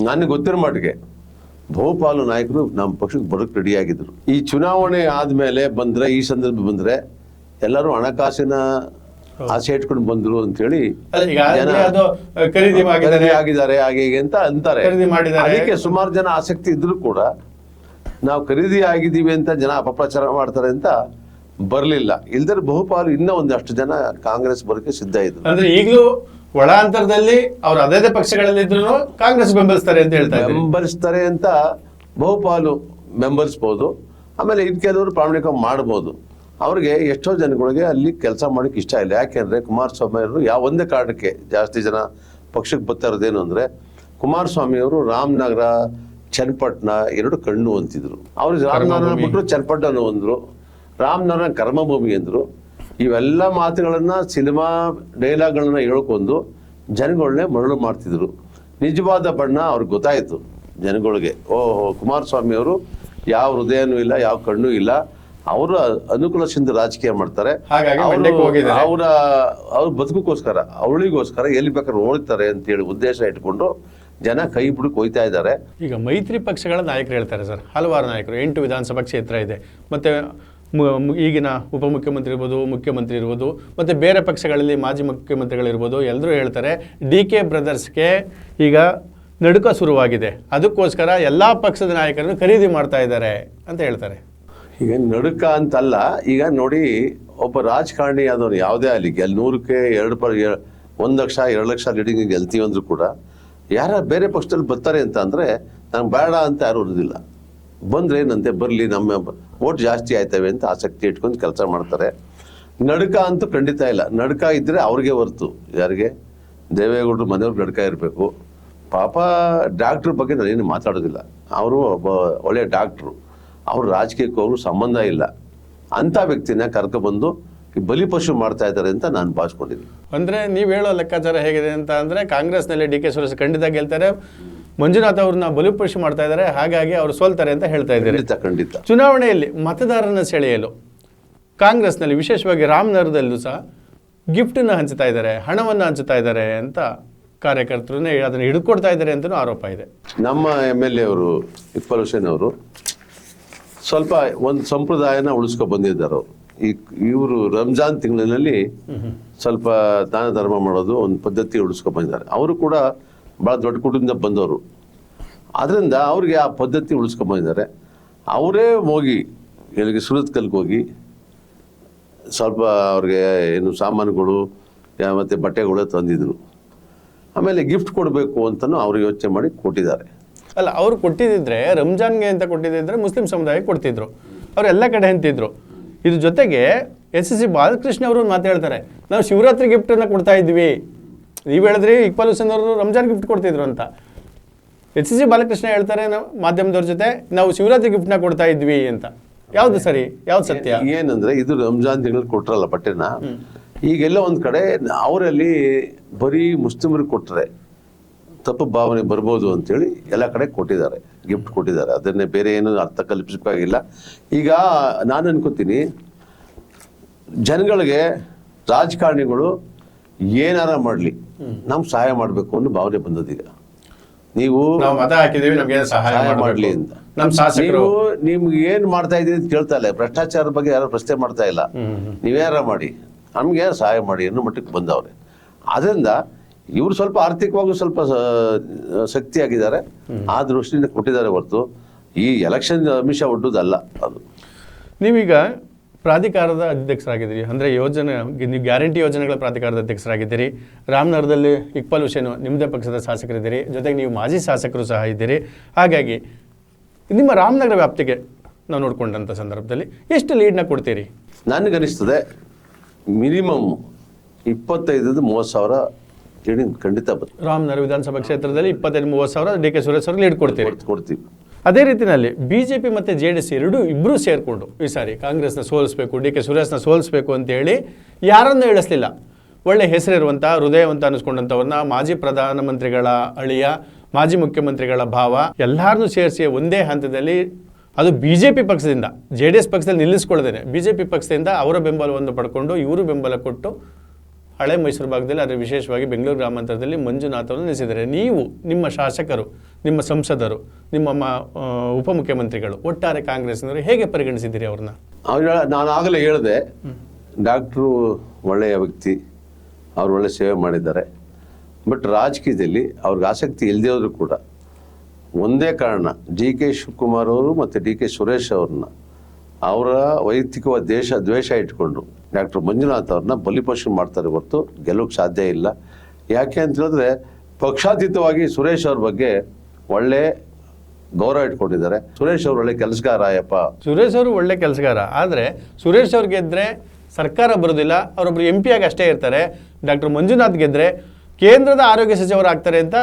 ನನಗೆ ಗೊತ್ತಿರೋ ಮಟ್ಟಿಗೆ ಬಹುಪಾಲು ನಾಯಕರು ನಮ್ಮ ಪಕ್ಷಕ್ಕೆ ಬರೋಕ್ಕೆ ರೆಡಿಯಾಗಿದ್ರು ಈ ಚುನಾವಣೆ ಆದಮೇಲೆ ಬಂದರೆ ಈ ಸಂದರ್ಭ ಬಂದರೆ ಎಲ್ಲರೂ ಹಣಕಾಸಿನ ಆಸೆ ಇಟ್ಕೊಂಡು ಬಂದರು ಅಂತ ಹೇಳಿ ಈಗ ಆಗ್ಲೇ ಜನ ಅದು ಖರೀದಿ ಆಗಿದ್ದಾರೆ. ಹಾಗೆ ಹೀಗೆ ಅಂತ ಅಂತಾರೆ. ಅದಕ್ಕೆ ಸುಮಾರು ಜನ ಆಸಕ್ತಿ ಇದ್ರು ಕೂಡ ನಾವು ಖರೀದಿ ಆಗಿದ್ದೀವಿ ಅಂತ ಜನ ಅಪಪ್ರಚಾರ ಮಾಡ್ತಾರೆ ಅಂತ ಬರಲಿಲ್ಲ. ಇಲ್ದರೆ ಬಹುಪಾಲು ಇನ್ನೂ ಒಂದಷ್ಟು ಜನ ಕಾಂಗ್ರೆಸ್ ಬರೋಕ್ಕೆ ಸಿದ್ಧ ಇದ್ರು. ಅಂದ್ರೆ ಈಗಲೂ ಒಳ ಅಂತರದಲ್ಲಿ ಅವ್ರು ಅದೇ ಪಕ್ಷಗಳಲ್ಲಿ ಇದ್ರು ಕಾಂಗ್ರೆಸ್ ಬೆಂಬಲಿಸ್ತಾರೆ ಅಂತ ಹೇಳ್ತಾರೆ ಬೆಂಬಲಿಸ್ತಾರೆ ಅಂತ ಬಹುಪಾಲು ಬೆಂಬಲಿಸ್ಬೋದು. ಆಮೇಲೆ ಇನ್ ಕೆಲವರು ಪ್ರಾಮಾಣಿಕ ಮಾಡ್ಬೋದು. ಅವ್ರಿಗೆ ಎಷ್ಟೋ ಜನಗಳಿಗೆ ಅಲ್ಲಿ ಕೆಲಸ ಮಾಡೋಕ್ಕೆ ಇಷ್ಟ ಇಲ್ಲ. ಯಾಕೆಂದ್ರೆ ಕುಮಾರಸ್ವಾಮಿ ಅವರು ಯಾವ ಒಂದೇ ಕಾರಣಕ್ಕೆ ಜಾಸ್ತಿ ಜನ ಪಕ್ಷಕ್ಕೆ ಬರ್ತಾ ಇರೋದೇನು ಅಂದ್ರೆ ಕುಮಾರಸ್ವಾಮಿಯವರು ರಾಮನಗರ ಚನ್ನಪಟ್ಟಣ ಎರಡು ಕಣ್ಣು ಅಂತಿದ್ರು. ಅವರು ರಾಮನಾರಾಯಣ ಬಿಟ್ಟರು ಚನ್ನಪಟ್ಟಣ ಅಂದ್ರು. ರಾಮನಾರಾಯಣ ಕರ್ಮಭೂಮಿ ಅಂದ್ರು. ಇವೆಲ್ಲ ಮಾತುಗಳನ್ನ ಸಿನಿಮಾ ಡೈಲಾಗ್ಗಳನ್ನ ಹೇಳ್ಕೊಂಡು ಜನಗಳನ್ನೇ ಮರಳು ಮಾಡ್ತಿದ್ರು. ನಿಜವಾದ ಬಣ್ಣ ಅವ್ರಿಗೆ ಗೊತ್ತಾಯ್ತು ಜನಗಳಿಗೆ. ಓಹೋ ಕುಮಾರಸ್ವಾಮಿ ಅವರು ಯಾವ ಹೃದಯನೂ ಇಲ್ಲ ಯಾವ ಕಣ್ಣು ಇಲ್ಲ. ಅವರ ಅನುಕೂಲದಿಂದ ರಾಜಕೀಯ ಮಾಡ್ತಾರೆ. ಅವ್ರು- ಅವರ ಬದುಕಕ್ಕೋಸ್ಕರ ಅವಳಿಗೋಸ್ಕರ ಎಲ್ಲಿ ಬೇಕಾದ್ರೆ ಓಡ್ತಾರೆ ಅಂತೇಳಿ ಉದ್ದೇಶ ಇಟ್ಕೊಂಡು ಜನ ಕೈ ಬಿಡಕ್ಕೆ ಹೋಯ್ತಾ ಇದ್ದಾರೆ. ಈಗ ಮೈತ್ರಿ ಪಕ್ಷಗಳ ನಾಯಕರು ಹೇಳ್ತಾರೆ ಸರ್ ಹಲವಾರು ನಾಯಕರು ಎಂಟು ವಿಧಾನಸಭಾ ಕ್ಷೇತ್ರ ಇದೆ. ಮತ್ತೆ ಈಗಿನ ಉಪಮುಖ್ಯಮಂತ್ರಿ ಇರ್ಬೋದು ಮುಖ್ಯಮಂತ್ರಿ ಇರ್ಬೋದು ಮತ್ತೆ ಬೇರೆ ಪಕ್ಷಗಳಲ್ಲಿ ಮಾಜಿ ಮುಖ್ಯಮಂತ್ರಿಗಳಿರ್ಬೋದು ಎಲ್ಲರೂ ಹೇಳ್ತಾರೆ ಡಿ ಕೆ ಬ್ರದರ್ಸ್ಗೆ ಈಗ ನಡುಕ ಶುರುವಾಗಿದೆ. ಅದಕ್ಕೋಸ್ಕರ ಎಲ್ಲ ಪಕ್ಷದ ನಾಯಕರನ್ನು ಖರೀದಿ ಮಾಡ್ತಾ ಇದ್ದಾರೆ ಅಂತ ಹೇಳ್ತಾರೆ. ಈಗ ನಡುಕ ಅಂತಲ್ಲ ಈಗ ನೋಡಿ ಒಬ್ಬ ರಾಜಕಾರಣಿ ಆದವ್ರು ಯಾವುದೇ ಅಲ್ಲಿ ಗೆಲ್ ನೂರಕ್ಕೆ ಎರಡು ಪರ್ ಒಂದು ಲಕ್ಷ ಎರಡು ಲಕ್ಷ ಲೀಡಿಂಗ್ ಗೆಲ್ತೀವಿ ಅಂದ್ರೂ ಕೂಡ ಯಾರ ಬೇರೆ ಪಕ್ಷದಲ್ಲಿ ಬರ್ತಾರೆ ಅಂತ ಅಂದರೆ ನಂಗೆ ಬೇಡ ಅಂತ ಯಾರು ಇರೋದಿಲ್ಲ. ಬಂದ್ರೆ ಏನಂತೆ, ಬರಲಿ, ನಮ್ಮ ಓಟ್ ಜಾಸ್ತಿ ಆಯ್ತವೆ ಅಂತ ಆಸಕ್ತಿ ಇಟ್ಕೊಂಡು ಕೆಲಸ ಮಾಡ್ತಾರೆ. ನಡುಕ ಅಂತೂ ಖಂಡಿತ ಇಲ್ಲ. ನಡುಕ ಇದ್ದರೆ ಅವ್ರಿಗೆ ಹೊರ್ತು. ಯಾರಿಗೆ? ದೇವೇಗೌಡರು ಮನೆಯವ್ರಿಗೆ ನಡುಕ ಇರಬೇಕು. ಪಾಪ ಡಾಕ್ಟ್ರ್ ಬಗ್ಗೆ ನಾನೇನು ಮಾತಾಡೋದಿಲ್ಲ. ಅವರು ಒಬ್ಬ ಒಳ್ಳೆ ಡಾಕ್ಟ್ರು. ಅವರು ರಾಜಕೀಯಕ್ಕೂ ಅವರು ಸಂಬಂಧ ಇಲ್ಲ. ಅಂಥ ವ್ಯಕ್ತಿನ ಕರ್ಕೊಬಂದು ಬಲಿಪಶು ಮಾಡ್ತಾ ಇದ್ದಾರೆ ಅಂತ ನಾನು ಭಾವಿಸ್ಕೊಂಡಿದ್ದೀನಿ. ಅಂದ್ರೆ ನೀವು ಹೇಳೋ ಲೆಕ್ಕಾಚಾರ ಹೇಗಿದೆ ಅಂತ ಅಂದ್ರೆ ಕಾಂಗ್ರೆಸ್ನಲ್ಲಿ ಡಿ ಕೆ ಸುರೇಶ್ ಖಂಡಿತ ಗೆಲ್ತಾರೆ. ಮಂಜುನಾಥ್ ಅವ್ರನ್ನ ಬಲಿಪಶು ಮಾಡ್ತಾ ಇದ್ದಾರೆ. ಹಾಗಾಗಿ ಅವರು ಸೋಲ್ತಾರೆ ಅಂತ ಹೇಳ್ತಾ ಇದ್ದಾರೆ. ಖಂಡಿತ ಖಂಡಿತ. ಚುನಾವಣೆಯಲ್ಲಿ ಮತದಾರರನ್ನ ಸೆಳೆಯಲು ಕಾಂಗ್ರೆಸ್ನಲ್ಲಿ ವಿಶೇಷವಾಗಿ ರಾಮನಗರದಲ್ಲೂ ಸಹ ಗಿಫ್ಟನ್ನು ಹಂಚ್ತಾ ಇದ್ದಾರೆ ಹಣವನ್ನು ಹಂಚುತ್ತಾ ಇದ್ದಾರೆ ಅಂತ ಕಾರ್ಯಕರ್ತರನ್ನೇ ಅದನ್ನು ಹಿಡ್ಕೊಡ್ತಾ ಇದ್ದಾರೆ ಅಂತಲೂ ಆರೋಪ ಇದೆ. ನಮ್ಮ ಎಂ ಎಲ್ ಎ ಅವರು ಇಕ್ಬಾಲ್ ಹುಸೇನ್ ಅವರು ಸ್ವಲ್ಪ ಒಂದು ಸಂಪ್ರದಾಯನ ಉಳಿಸ್ಕೊ ಬಂದಿದ್ದಾರೆ ಅವರು. ಈ ಇವರು ರಂಜಾನ್ ತಿಂಗಳಿನಲ್ಲಿ ಸ್ವಲ್ಪ ದಾನ ಧರ್ಮ ಮಾಡೋದು ಒಂದು ಪದ್ಧತಿ ಉಳಿಸ್ಕೊಂಡು ಬಂದಿದ್ದಾರೆ. ಅವರು ಕೂಡ ಭಾಳ ದೊಡ್ಡ ಕುಟುಂಬದಿಂದ ಬಂದವರು. ಅದರಿಂದ ಅವ್ರಿಗೆ ಆ ಪದ್ಧತಿ ಉಳಿಸ್ಕೊಂಡು ಬಂದಿದ್ದಾರೆ. ಅವರೇ ಹೋಗಿ ಎಲ್ಲಿಗೆ ಸುರತ್ ಕಲ್ಗೆ ಹೋಗಿ ಸ್ವಲ್ಪ ಅವ್ರಿಗೆ ಏನು ಸಾಮಾನುಗಳು ಮತ್ತು ಮತ್ತೆ ಬಟ್ಟೆಗಳು ತಂದಿದ್ರು. ಆಮೇಲೆ ಗಿಫ್ಟ್ ಕೊಡಬೇಕು ಅಂತಲೂ ಅವರು ಯೋಚನೆ ಮಾಡಿ ಕೊಟ್ಟಿದ್ದಾರೆ. ಅಲ್ಲ ಅವರು ಕೊಟ್ಟಿದ್ದಿದ್ರೆ ರಂಜಾನ್ಗೆ ಅಂತ ಕೊಟ್ಟಿದ್ದಿದ್ರೆ ಮುಸ್ಲಿಂ ಸಮುದಾಯಕ್ಕೆ ಕೊಡ್ತಿದ್ರು. ಅವ್ರು ಎಲ್ಲ ಕಡೆ ಅಂತಿದ್ರು. ಇದ್ರ ಜೊತೆಗೆ ಎಸ್ ಎಸ್ ಸಿ ಬಾಲಕೃಷ್ಣ ಅವರು ಮಾತಾಡ್ತಾರೆ ನಾವು ಶಿವರಾತ್ರಿ ಗಿಫ್ಟನ್ನು ಕೊಡ್ತಾ ಇದ್ವಿ ನೀವು ಹೇಳಿದ್ರಿ ಇಕ್ಬಾಲ್ ಹುಸೇನ್ ಅವರು ರಂಜಾನ್ ಗಿಫ್ಟ್ ಕೊಡ್ತಿದ್ರು ಅಂತ. ಎಸ್ ಸಿ ಬಾಲಕೃಷ್ಣ ಹೇಳ್ತಾರೆ ನಾವು ಮಾಧ್ಯಮದವ್ರ ಜೊತೆ ನಾವು ಶಿವರಾತ್ರಿ ಗಿಫ್ಟ್ನ ಕೊಡ್ತಾ ಇದ್ವಿ ಅಂತ. ಯಾವ್ದು ಸರಿ? ಯಾವ್ದು ಸತ್ಯ? ಏನಂದ್ರೆ ಇದು ರಂಜಾನ್ ತಿಂಗಳು ಕೊಟ್ರಲ್ಲ ಬಟ್ಟೆನ? ಈಗೆಲ್ಲ ಒಂದ್ ಕಡೆ ಅವರಲ್ಲಿ ಬರೀ ಮುಸ್ಲಿಮರಿಗೆ ಕೊಟ್ಟರೆ ತಪ್ಪು ಭಾವನೆ ಬರ್ಬೋದು ಅಂತೇಳಿ ಎಲ್ಲ ಕಡೆ ಕೊಟ್ಟಿದ್ದಾರೆ ಗಿಫ್ಟ್ ಕೊಟ್ಟಿದ್ದಾರೆ. ಅದನ್ನೇ ಬೇರೆ ಏನು ಅರ್ಥ ಕಲ್ಪಿಸಬೇಕಾಗಿಲ್ಲ. ಈಗ ನಾನು ಅನ್ಕೋತೀನಿ ಜನಗಳಿಗೆ ರಾಜಕಾರಣಿಗಳು ಏನಾರ ಮಾಡಲಿ ನಮ್ಗೆ ಸಹಾಯ ಮಾಡಬೇಕು ಅನ್ನೋ ಭಾವನೆ ಬಂದದೀಗ. ನೀವು ಸಹಾಯ ಮಾಡಲಿ ಅಂತ. ನೀವು ನಿಮ್ಗೆ ಏನ್ ಮಾಡ್ತಾ ಇದೀರಿ ಅಂತ ಕೇಳ್ತಾ ಇಲ್ಲ. ಭ್ರಷ್ಟಾಚಾರದ ಬಗ್ಗೆ ಯಾರು ಪ್ರಶ್ನೆ ಮಾಡ್ತಾ ಇಲ್ಲ. ನೀವ್ಯಾರ ಮಾಡಿ? ನಮ್ಗೆ ಸಹಾಯ ಮಾಡಿ ಅನ್ನೋ ಮಟ್ಟಕ್ಕೆ ಬಂದವ್ರೆ. ಅದರಿಂದ ಇವ್ರು ಸ್ವಲ್ಪ ಆರ್ಥಿಕವಾಗಿ ಸ್ವಲ್ಪ ಶಕ್ತಿಯಾಗಿದ್ದಾರೆ. ಆ ದೃಷ್ಟಿಯಿಂದ ಕೊಟ್ಟಿದ್ದಾರೆ ಹೊರತು ಈ ಎಲೆಕ್ಷನ್ ಅಮಿಷ ಒಡ್ಡುದಲ್ಲ ಅದು. ನೀವೀಗ ಪ್ರಾಧಿಕಾರದ ಅಧ್ಯಕ್ಷರಾಗಿದ್ದೀರಿ. ಅಂದರೆ ಯೋಜನೆ ನೀವು ಗ್ಯಾರಂಟಿ ಯೋಜನೆಗಳ ಪ್ರಾಧಿಕಾರದ ಅಧ್ಯಕ್ಷರಾಗಿದ್ದೀರಿ. ರಾಮನಗರದಲ್ಲಿ ಇಕ್ಬಾಲ್ ಹುಸೇನು ನಿಮ್ಮದೇ ಪಕ್ಷದ ಶಾಸಕರಿದ್ದೀರಿ. ಜೊತೆಗೆ ನೀವು ಮಾಜಿ ಶಾಸಕರು ಸಹ ಇದ್ದೀರಿ. ಹಾಗಾಗಿ ನಿಮ್ಮ ರಾಮನಗರ ವ್ಯಾಪ್ತಿಗೆ ನಾವು ನೋಡಿಕೊಂಡಂಥ ಸಂದರ್ಭದಲ್ಲಿ ಎಷ್ಟು ಲೀಡ್ನ ಕೊಡ್ತೀರಿ? ನನಗನಿಸ್ತದೆ ಮಿನಿಮಮ್ ಇಪ್ಪತ್ತೈದು ಮೂವತ್ತು ಸಾವಿರ ಲೀಡಿಂಗ್ ಖಂಡಿತ ಬರ್ತದೆ ರಾಮನಗರ ವಿಧಾನಸಭಾ ಕ್ಷೇತ್ರದಲ್ಲಿ ಇಪ್ಪತ್ತೈದು ಮೂವತ್ತು ಸಾವಿರ ಡಿ ಕೆ ಸುರೇಶ್ ಅವ್ರಿಗೆ ಲೀಡ್ ಕೊಡ್ತೀರಿ. ಕೊಡ್ತೀವಿ. ಅದೇ ರೀತಿಯಲ್ಲಿ ಬಿ ಜೆ ಪಿ ಮತ್ತು ಜೆ ಡಿ ಎಸ್ ಎರಡೂ ಇಬ್ಬರೂ ಸೇರಿಕೊಂಡು ಈ ಸಾರಿ ಕಾಂಗ್ರೆಸ್ನ ಸೋಲಿಸಬೇಕು ಡಿ ಕೆ ಸುರೇಶ್ನ ಸೋಲಿಸಬೇಕು ಅಂತೇಳಿ ಯಾರನ್ನೂ ಇಳಿಸ್ಲಿಲ್ಲ ಒಳ್ಳೆ ಹೆಸರಿರುವಂಥ ಹೃದಯವಂತ ಅನ್ನಿಸ್ಕೊಂಡಂಥವ್ರನ್ನ ಮಾಜಿ ಪ್ರಧಾನಮಂತ್ರಿಗಳ ಅಳಿಯ ಮಾಜಿ ಮುಖ್ಯಮಂತ್ರಿಗಳ ಭಾವ ಎಲ್ಲರನ್ನೂ ಸೇರಿಸಿ ಒಂದೇ ಹಂತದಲ್ಲಿ ಅದು ಬಿ ಜೆ ಪಿ ಪಕ್ಷದಿಂದ ಜೆ ಡಿ ಎಸ್ ಪಕ್ಷದಲ್ಲಿ ನಿಲ್ಲಿಸ್ಕೊಳ್ಳದೇನೆ. ಬಿ ಜೆ ಪಿ ಪಕ್ಷದಿಂದ ಅವರ ಬೆಂಬಲವನ್ನು ಪಡ್ಕೊಂಡು ಇವರು ಬೆಂಬಲ ಕೊಟ್ಟು ಹಳೆ ಮೈಸೂರು ಭಾಗದಲ್ಲಿ ಆದರೆ ವಿಶೇಷವಾಗಿ ಬೆಂಗಳೂರು ಗ್ರಾಮಾಂತರದಲ್ಲಿ ಮಂಜುನಾಥವನ್ನು ನೆಲೆಸಿದ್ದಾರೆ ನೀವು ನಿಮ್ಮ ಶಾಸಕರು ನಿಮ್ಮ ಸಂಸದರು ನಿಮ್ಮ ಮ ಉಪಮುಖ್ಯಮಂತ್ರಿಗಳು ಒಟ್ಟಾರೆ ಕಾಂಗ್ರೆಸ್ನವರು ಹೇಗೆ ಪರಿಗಣಿಸಿದ್ದೀರಿ ಅವ್ರನ್ನ? ಅವ್ರು ಹೇಳ- ನಾನು ಆಗಲೇ ಹೇಳಿದೆ ಡಾಕ್ಟ್ರು ಒಳ್ಳೆಯ ವ್ಯಕ್ತಿ ಅವ್ರು ಒಳ್ಳೆ ಸೇವೆ ಮಾಡಿದ್ದಾರೆ. ಬಟ್ ರಾಜಕೀಯದಲ್ಲಿ ಅವ್ರಿಗೆ ಆಸಕ್ತಿ ಇಲ್ಲದೇ ಹೋದ್ರು ಕೂಡ ಒಂದೇ ಕಾರಣ ಡಿ ಕೆ ಶಿವಕುಮಾರ್ ಅವರು ಮತ್ತು ಡಿ ಕೆ ಸುರೇಶ್ ಅವ್ರನ್ನ ಅವರ ವೈಯಕ್ತಿಕವಾದ ದೇಶ ದ್ವೇಷ ಇಟ್ಕೊಂಡು ಡಾಕ್ಟರ್ ಮಂಜುನಾಥ್ ಅವ್ರನ್ನ ಬಲಿಪಶು ಮಾಡ್ತಾರೆ ಹೊರತು ಗೆಲ್ಲೋಕ್ಕೆ ಸಾಧ್ಯ ಇಲ್ಲ. ಯಾಕೆ ಅಂತ ಹೇಳಿದ್ರೆ ಪಕ್ಷಾತೀತವಾಗಿ ಸುರೇಶ್ ಅವ್ರ ಬಗ್ಗೆ ಒಳ್ಳೆ ಗೌರವ ಇಟ್ಕೊಂಡಿದ್ದಾರೆ. ಸುರೇಶ್ ಅವರು ಒಳ್ಳೆ ಕೆಲಸಗಾರ ಅಯ್ಯಪ್ಪ. ಸುರೇಶ್ ಅವರು ಒಳ್ಳೆ ಕೆಲಸಗಾರ. ಆದರೆ ಸುರೇಶ್ ಅವ್ರು ಗೆದ್ದರೆ ಸರ್ಕಾರ ಬರೋದಿಲ್ಲ ಅವರೊಬ್ಬರು ಎಂ ಆಗಿ ಅಷ್ಟೇ ಇರ್ತಾರೆ. ಡಾಕ್ಟರ್ ಮಂಜುನಾಥ್ ಗೆದ್ದರೆ ಕೇಂದ್ರದ ಆರೋಗ್ಯ ಸಚಿವರಾಗ್ತಾರೆ ಅಂತ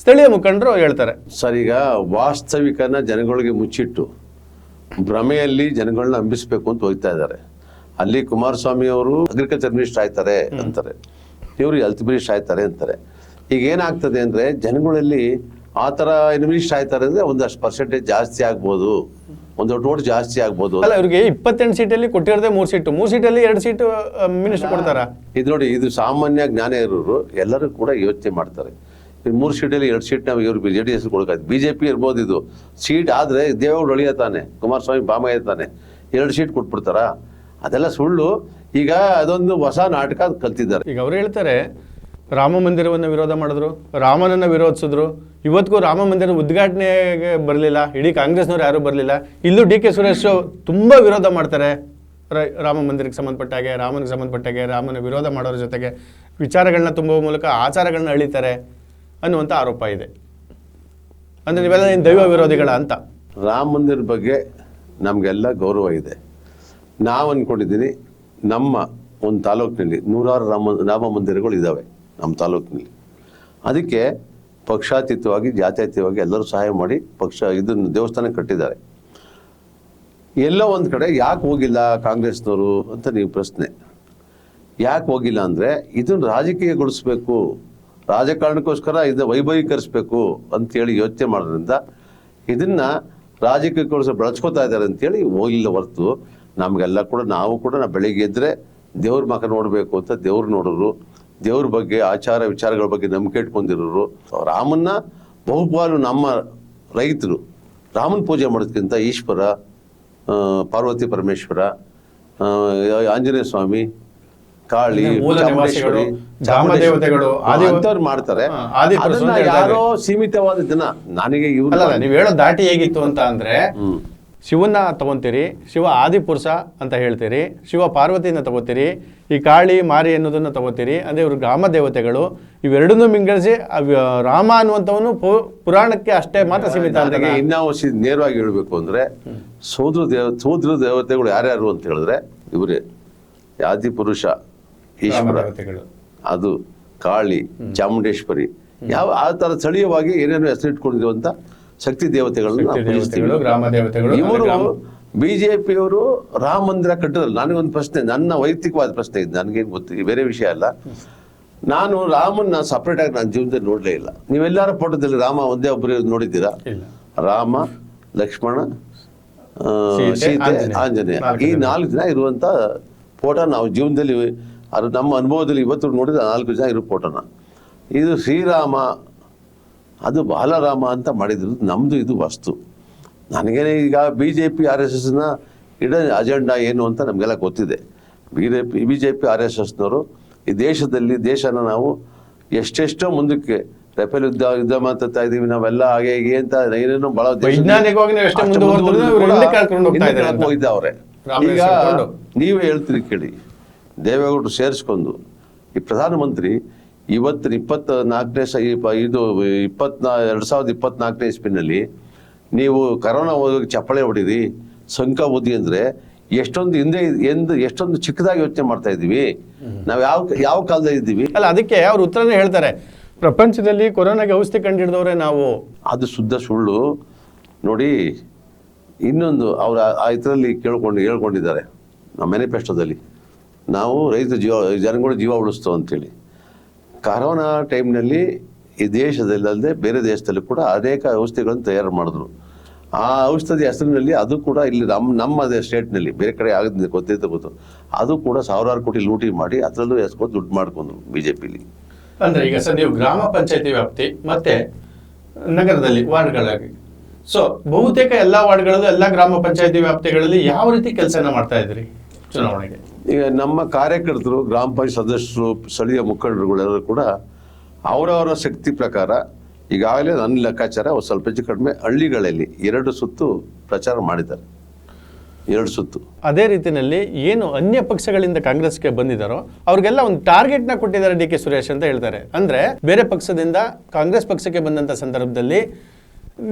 ಸ್ಥಳೀಯ ಮುಖಂಡರು ಹೇಳ್ತಾರೆ. ಸರ್ ಈಗ ವಾಸ್ತವಿಕನ ಜನಗಳಿಗೆ ಮುಚ್ಚಿಟ್ಟು ಭ್ರಮೆಯಲ್ಲಿ ಜನಗಳನ್ನ ಅಂಬಿಸಬೇಕು ಅಂತ ಹೋಗ್ತಾ ಇದ್ದಾರೆ. ಅಲ್ಲಿ ಕುಮಾರಸ್ವಾಮಿ ಅವರು ಅಗ್ರಿಕಲ್ಚರ್ ಮಿನಿಸ್ಟರ್ ಆಯ್ತಾರೆ ಅಂತಾರೆ. ಇವರು ಹೆಲ್ತ್ ಮಿನಿಸ್ಟರ್ ಆಯ್ತಾರೆ ಅಂತಾರೆ. ಈಗ ಏನಾಗ್ತದೆ ಅಂದ್ರೆ ಜನಗಳಲ್ಲಿ ಆ ಥರ ಮಿನಿಸ್ಟರ್ ಆಯ್ತಾರೆ ಅಂದ್ರೆ ಒಂದಷ್ಟು ಪರ್ಸೆಂಟೇಜ್ ಜಾಸ್ತಿ ಆಗ್ಬೋದು. ಒಂದು ಓಟ್ ಜಾಸ್ತಿ ಆಗ್ಬೋದು. ಅಲ್ಲ ಇವರಿಗೆ ಇಪ್ಪತ್ತೆಂಟು ಸೀಟಲ್ಲಿ ಕೊಟ್ಟಿರೋದೇ ಮೂರು ಸೀಟು ಮೂರು ಸೀಟಲ್ಲಿ ಎರಡು ಸೀಟು ಮಿನಿಸ್ಟರ್ ಕೊಡ್ತಾರಾ? ಇದು ನೋಡಿ ಇದು ಸಾಮಾನ್ಯ ಜ್ಞಾನ ಇರೋರು ಎಲ್ಲರೂ ಕೂಡ ಯೋಚನೆ ಮಾಡ್ತಾರೆ. ಈ ಮೂರು ಸೀಟಲ್ಲಿ ಎರಡು ಸೀಟ್ ನಾವು ಇವ್ರು ಜೆ ಡಿ ಎಸ್ ಕೊಡಕಾಯ್ತು ಬಿ ಜೆ ಪಿ ಇರ್ಬೋದು ಇದು. ಸೀಟ್ ಆದರೆ ದೇವೇಗೌಡ ಒಳಿಯತಾನೆ ಕುಮಾರಸ್ವಾಮಿ ಬಾಮಯ್ಯ ತಾನೆ ಎರಡು ಸೀಟ್ ಕೊಟ್ಬಿಡ್ತಾರಾ? ಅದೆಲ್ಲ ಸುಳ್ಳು. ಈಗ ಅದೊಂದು ಹೊಸ ನಾಟಕ ಕಲ್ತಿದ್ದಾರೆ. ಈಗ ಅವ್ರು ಹೇಳ್ತಾರೆ ರಾಮ ಮಂದಿರವನ್ನು ವಿರೋಧ ಮಾಡಿದ್ರು ರಾಮನನ್ನು ವಿರೋಧಿಸಿದ್ರು. ಇವತ್ತಿಗೂ ರಾಮ ಮಂದಿರ ಉದ್ಘಾಟನೆಗೆ ಬರಲಿಲ್ಲ ಇಡೀ ಕಾಂಗ್ರೆಸ್ನವ್ರು ಯಾರೂ ಬರಲಿಲ್ಲ. ಇಲ್ಲೂ ಡಿ ಕೆ ಸುರೇಶ್ ತುಂಬ ವಿರೋಧ ಮಾಡ್ತಾರೆ. ರಾಮ ಮಂದಿರಕ್ಕೆ ಸಂಬಂಧಪಟ್ಟಾಗೆ ರಾಮನಿಗೆ ಸಂಬಂಧಪಟ್ಟಾಗೆ ರಾಮನ ವಿರೋಧ ಮಾಡೋರ ಜೊತೆಗೆ ವಿಚಾರಗಳನ್ನ ತುಂಬುವ ಮೂಲಕ ಆಚಾರಗಳನ್ನ ಅಳಿತಾರೆ ಅನ್ನುವಂಥ ಆರೋಪ ಇದೆ. ಅಂದರೆ ನೀವೆಲ್ಲ ದೈವ ವಿರೋಧಿಗಳ ಅಂತ? ರಾಮ ಮಂದಿರ ಬಗ್ಗೆ ನಮಗೆಲ್ಲ ಗೌರವ ಇದೆ. ನಾವು ಅಂದ್ಕೊಂಡಿದ್ದೀನಿ ನಮ್ಮ ಒಂದು ತಾಲೂಕಿನಲ್ಲಿ ನೂರಾರು ರಾಮ ರಾಮ ಮಂದಿರಗಳು ಇದ್ದಾವೆ ನಮ್ಮ ತಾಲೂಕಿನಲ್ಲಿ. ಅದಕ್ಕೆ ಪಕ್ಷಾತೀತವಾಗಿ, ಜಾತ್ಯತೀತವಾಗಿ ಎಲ್ಲರೂ ಸಹಾಯ ಮಾಡಿ ಪಕ್ಷ ಇದನ್ನು ದೇವಸ್ಥಾನ ಕಟ್ಟಿದ್ದಾರೆ. ಎಲ್ಲೋ ಒಂದು ಕಡೆ ಯಾಕೆ ಹೋಗಿಲ್ಲ ಕಾಂಗ್ರೆಸ್ನವರು ಅಂತ ನೀವು ಪ್ರಶ್ನೆ. ಯಾಕೆ ಹೋಗಿಲ್ಲ ಅಂದರೆ ಇದನ್ನು ರಾಜಕೀಯಗೊಳಿಸ್ಬೇಕು, ರಾಜಕಾರಣಕ್ಕೋಸ್ಕರ ಇದನ್ನು ವೈಭವೀಕರಿಸ್ಬೇಕು ಅಂತೇಳಿ ಯೋಚನೆ ಮಾಡೋದ್ರಿಂದ ಇದನ್ನು ರಾಜಕೀಯಗೊಳಿಸ ಬಳಸ್ಕೊತಾ ಇದ್ದಾರೆ ಅಂತೇಳಿ ಹೋಗಿಲ್ಲ ಹೊರತು ನಮಗೆಲ್ಲ ಕೂಡ ನಾವು ಕೂಡ ನಾವು ಬೆಳಿಗ್ಗೆ ಎದ್ದರೆ ದೇವ್ರ ಮಗ ನೋಡಬೇಕು ಅಂತ ದೇವ್ರು ನೋಡೋರು ದೇವ್ರ ಬಗ್ಗೆ ಆಚಾರ ವಿಚಾರಗಳ ಬಗ್ಗೆ ನಂಬಿಕೆ ಇಟ್ಕೊಂಡಿರೋರು. ರಾಮನ್ನ ಬಹುಪಾಲು ನಮ್ಮ ರೈತರು ರಾಮನ ಪೂಜೆ ಮಾಡೋದಕ್ಕಿಂತ ಈಶ್ವರ ಪಾರ್ವತಿ ಪರಮೇಶ್ವರ ಆಂಜನೇಯ ಸ್ವಾಮಿ ಕಾಳಿ ಚಾಮುಂಡೇಶ್ವರಿ ನಿವಾಸಿಗಳು, ಧಾಮ ದೇವತೆಗಳು, ಆದಿ- ಅಂಥವ್ರು ಮಾಡ್ತಾರೆ. ಅದನ್ನ ಯಾರೋ ಸೀಮಿತವಾದ ದಿನ ನನಗೆ ನೀವು ಹೇಳೋ ದಾಟಿ ಹೇಗಿತ್ತು ಅಂತ ಅಂದ್ರೆ ಶಿವನ ತಗೊಂತೀರಿ ಶಿವ ಆದಿಪುರುಷ ಅಂತ ಹೇಳ್ತೀರಿ ಶಿವ ಪಾರ್ವತಿನ ತಗೋತೀರಿ ಈ ಕಾಳಿ ಮಾರಿ ಅನ್ನೋದನ್ನ ತಗೋತೀರಿ ಅಂದರೆ ಇವರು ಗ್ರಾಮ ದೇವತೆಗಳು ಇವೆರಡನ್ನೂ ಮಿಂಗಳಿಸಿ ಅವ್- ರಾಮ ಅನ್ನುವಂಥವನು ಪು- ಪುರಾಣಕ್ಕೆ ಅಷ್ಟೇ ಮಾತ್ರ ಸೀಮಿತ ಅಂತ ಇನ್ನೂ ನೇರವಾಗಿ ಹೇಳಬೇಕು ಅಂದ್ರೆ ಸೋದ್ರ ದೇವ ಸೋದ್ರ ದೇವತೆಗಳು ಯಾರ್ಯಾರು ಅಂತ ಹೇಳಿದ್ರೆ ಇವರೇ ಆದಿಪುರುಷ ಈಶ್ವರ ಅದು ಕಾಳಿ ಚಾಮುಂಡೇಶ್ವರಿ ಯಾವ ಆ ಥರ ಸ್ಥಳೀಯವಾಗಿ ಏನೇನು ಹೆಸರಿಟ್ಕೊಂಡಿರುವಂತ ಶಕ್ತಿ ದೇವತೆಗಳನ್ನ ಗ್ರಾಮ ದೇವತೆಗಳು, ಇವರು ಬಿಜೆಪಿಯವರು ರಾಮ ಮಂದಿರ ಕಟ್ಟಿದ್ರು ನನಗೊಂದು ಪ್ರಶ್ನೆ ನನ್ನ ವೈಯಕ್ತಿಕವಾದ ಪ್ರಶ್ನೆ ಇದೆ. ನನಗೇನು ಗೊತ್ತು ಬೇರೆ ವಿಷಯ ಅಲ್ಲ. ನಾನು ರಾಮನ್ನ ಸಪ್ರೇಟ್ ಆಗಿ ನನ್ನ ಜೀವನದಲ್ಲಿ ನೋಡಲೇ ಇಲ್ಲ. ನೀವೆಲ್ಲರ ಫೋಟೋದಲ್ಲಿ ರಾಮ ಒಂದೇ ಒಬ್ಬರು ನೋಡಿದ್ದೀರಾ? ರಾಮ ಲಕ್ಷ್ಮಣ ಸೀತೆ. ಆಂಜನೇಯ. ಈ ನಾಲ್ಕು ಜನ ಇರುವಂತ ಫೋಟೋ ನಾವು ಜೀವನದಲ್ಲಿ ಅದು ನಮ್ಮ ಅನುಭವದಲ್ಲಿ ಇವತ್ತು ನೋಡಿದ ನಾಲ್ಕು ಜನ ಇರೋ ಫೋಟೋನ. ಇದು ಶ್ರೀರಾಮ ಅದು ಬಾಲರಾಮ ಅಂತ ಮಾಡಿದ್ರು. ನಮ್ದು ಇದು ವಸ್ತು. ನನಗೇನೆ ಈಗ B J P R S ಎಸ್ನ ಇಡ ಅಜೆಂಡಾ ಏನು ಅಂತ ನಮಗೆಲ್ಲ ಗೊತ್ತಿದೆ. B J P B J P R S ಎಸ್ನವರು ಈ ದೇಶದಲ್ಲಿ ದೇಶನ ನಾವು ಎಷ್ಟೆಷ್ಟೋ ಮುಂದಕ್ಕೆ ರಫೇಲ್ ಯುದ್ಧ ಯುದ್ಧ ಮಾತಾಡ್ತಾ ಇದೀವಿ ನಾವೆಲ್ಲ ಹಾಗೆ ಹೀಗೆ ಅಂತ ಏನೇನೋ ಬಹಳ ರಾಮನಗರ ಈಗ. ನೀವೇ ಹೇಳ್ತೀರಿ ಕೇಳಿ. ದೇವೇಗೌಡರು ಸೇರಿಸ್ಕೊಂಡು ಈ ಪ್ರಧಾನಮಂತ್ರಿ ಇವತ್ತಿನ ಇಪ್ಪತ್ತ ನಾಲ್ಕನೇ ಇದು ಇಪ್ಪತ್ನಾ ಎರಡು ಸಾವಿರದ ಇಪ್ಪತ್ನಾಲ್ಕನೇ ಇಸ್ಪಿನಲ್ಲಿ ನೀವು ಕರೋನಾ ಹೋಗಿ ಚಪ್ಪಳೆ ಹೊಡೀರಿ ಸಂಕ ಓದಿ ಅಂದರೆ ಎಷ್ಟೊಂದು ಹಿಂದೆ ಎಂದು ಎಷ್ಟೊಂದು ಚಿಕ್ಕದಾಗಿ ಯೋಚನೆ ಮಾಡ್ತಾ ಇದ್ದೀವಿ. ನಾವು ಯಾವ ಯಾವ ಕಾಲದಲ್ಲಿ ಇದ್ದೀವಿ? ಅಲ್ಲ ಅದಕ್ಕೆ ಅವ್ರು ಉತ್ತರನೇ ಹೇಳ್ತಾರೆ. ಪ್ರಪಂಚದಲ್ಲಿ ಕೊರೋನಾಗೆ ಔಷಧಿ ಕಂಡಿಡಿದವ್ರೆ ನಾವು. ಅದು ಶುದ್ಧ ಸುಳ್ಳು. ನೋಡಿ ಇನ್ನೊಂದು ಅವರು ಆ ಇದರಲ್ಲಿ ಕೇಳ್ಕೊಂಡು ಹೇಳ್ಕೊಂಡಿದ್ದಾರೆ ನಮ್ಮ ಮ್ಯಾನಿಫೆಸ್ಟೋದಲ್ಲಿ ನಾವು ರೈತ ಜೀವ ಜನಗಳು ಜೀವ ಉಳಿಸ್ತು ಅಂತೇಳಿ. ಕರೋನಾ ಟೈಮ್ನಲ್ಲಿ ಈ ದೇಶದಲ್ಲದೆ ಬೇರೆ ದೇಶದಲ್ಲೂ ಕೂಡ ಅನೇಕ ಔಷಧಿಗಳನ್ನು ತಯಾರು ಮಾಡಿದ್ರು. ಆ ಔಷಧಿ ಹೆಸರಿನಲ್ಲಿ ಅದು ಕೂಡ ಇಲ್ಲಿ ನಮ್ಮ ನಮ್ಮ ಸ್ಟೇಟ್ನಲ್ಲಿ ಬೇರೆ ಕಡೆ ಆಗದ ಗೊತ್ತಿದ್ದ ಗೊತ್ತು. ಅದು ಕೂಡ ಸಾವಿರಾರು ಕೋಟಿ ಲೂಟಿ ಮಾಡಿ ಅದರಲ್ಲೂ ಎಸ್ಕೊಂಡು ದುಡ್ಡು ಮಾಡ್ಕೊಂಡ್ರು ಬಿ ಜೆ ಪಿಲಿ ಅಂದರೆ ಈಗ ಸರ್ ನೀವು ಗ್ರಾಮ ಪಂಚಾಯತಿ ವ್ಯಾಪ್ತಿ ಮತ್ತೆ ನಗರದಲ್ಲಿ ವಾರ್ಡ್ಗಳಾಗಿ. ಸೊ ಬಹುತೇಕ ಎಲ್ಲ ವಾರ್ಡ್ಗಳಲ್ಲೂ ಎಲ್ಲ ಗ್ರಾಮ ಪಂಚಾಯತಿ ವ್ಯಾಪ್ತಿಗಳಲ್ಲಿ ಯಾವ ರೀತಿ ಕೆಲಸನ ಮಾಡ್ತಾ ಇದ್ರಿ ಚುನಾವಣೆಗೆ? ಈಗ ನಮ್ಮ ಕಾರ್ಯಕರ್ತರು, ಗ್ರಾಮ ಪಂಚಾಯತ್ ಸದಸ್ಯರು, ಸ್ಥಳೀಯ ಮುಖಂಡರುಗಳೆಲ್ಲರೂ ಕೂಡ ಅವರವರ ಶಕ್ತಿ ಪ್ರಕಾರ ಈಗಾಗಲೇ ನನ್ನ ಲೆಕ್ಕಾಚಾರ ಸ್ವಲ್ಪ ಹೆಚ್ಚು ಕಡಿಮೆ ಹಳ್ಳಿಗಳಲ್ಲಿ ಎರಡು ಸುತ್ತು ಪ್ರಚಾರ ಮಾಡಿದ್ದಾರೆ. ಎರಡು ಸುತ್ತು. ಅದೇ ರೀತಿಯಲ್ಲಿ ಏನು ಅನ್ಯ ಪಕ್ಷಗಳಿಂದ ಕಾಂಗ್ರೆಸ್ಗೆ ಬಂದಿದ್ದಾರೋ ಅವ್ರಿಗೆಲ್ಲ ಒಂದು ಟಾರ್ಗೆಟ್ನ ಕೊಟ್ಟಿದ್ದಾರೆ ಡಿ ಕೆ ಸುರೇಶ್ ಅಂತ ಹೇಳ್ತಾರೆ. ಅಂದ್ರೆ ಬೇರೆ ಪಕ್ಷದಿಂದ ಕಾಂಗ್ರೆಸ್ ಪಕ್ಷಕ್ಕೆ ಬಂದಂತ ಸಂದರ್ಭದಲ್ಲಿ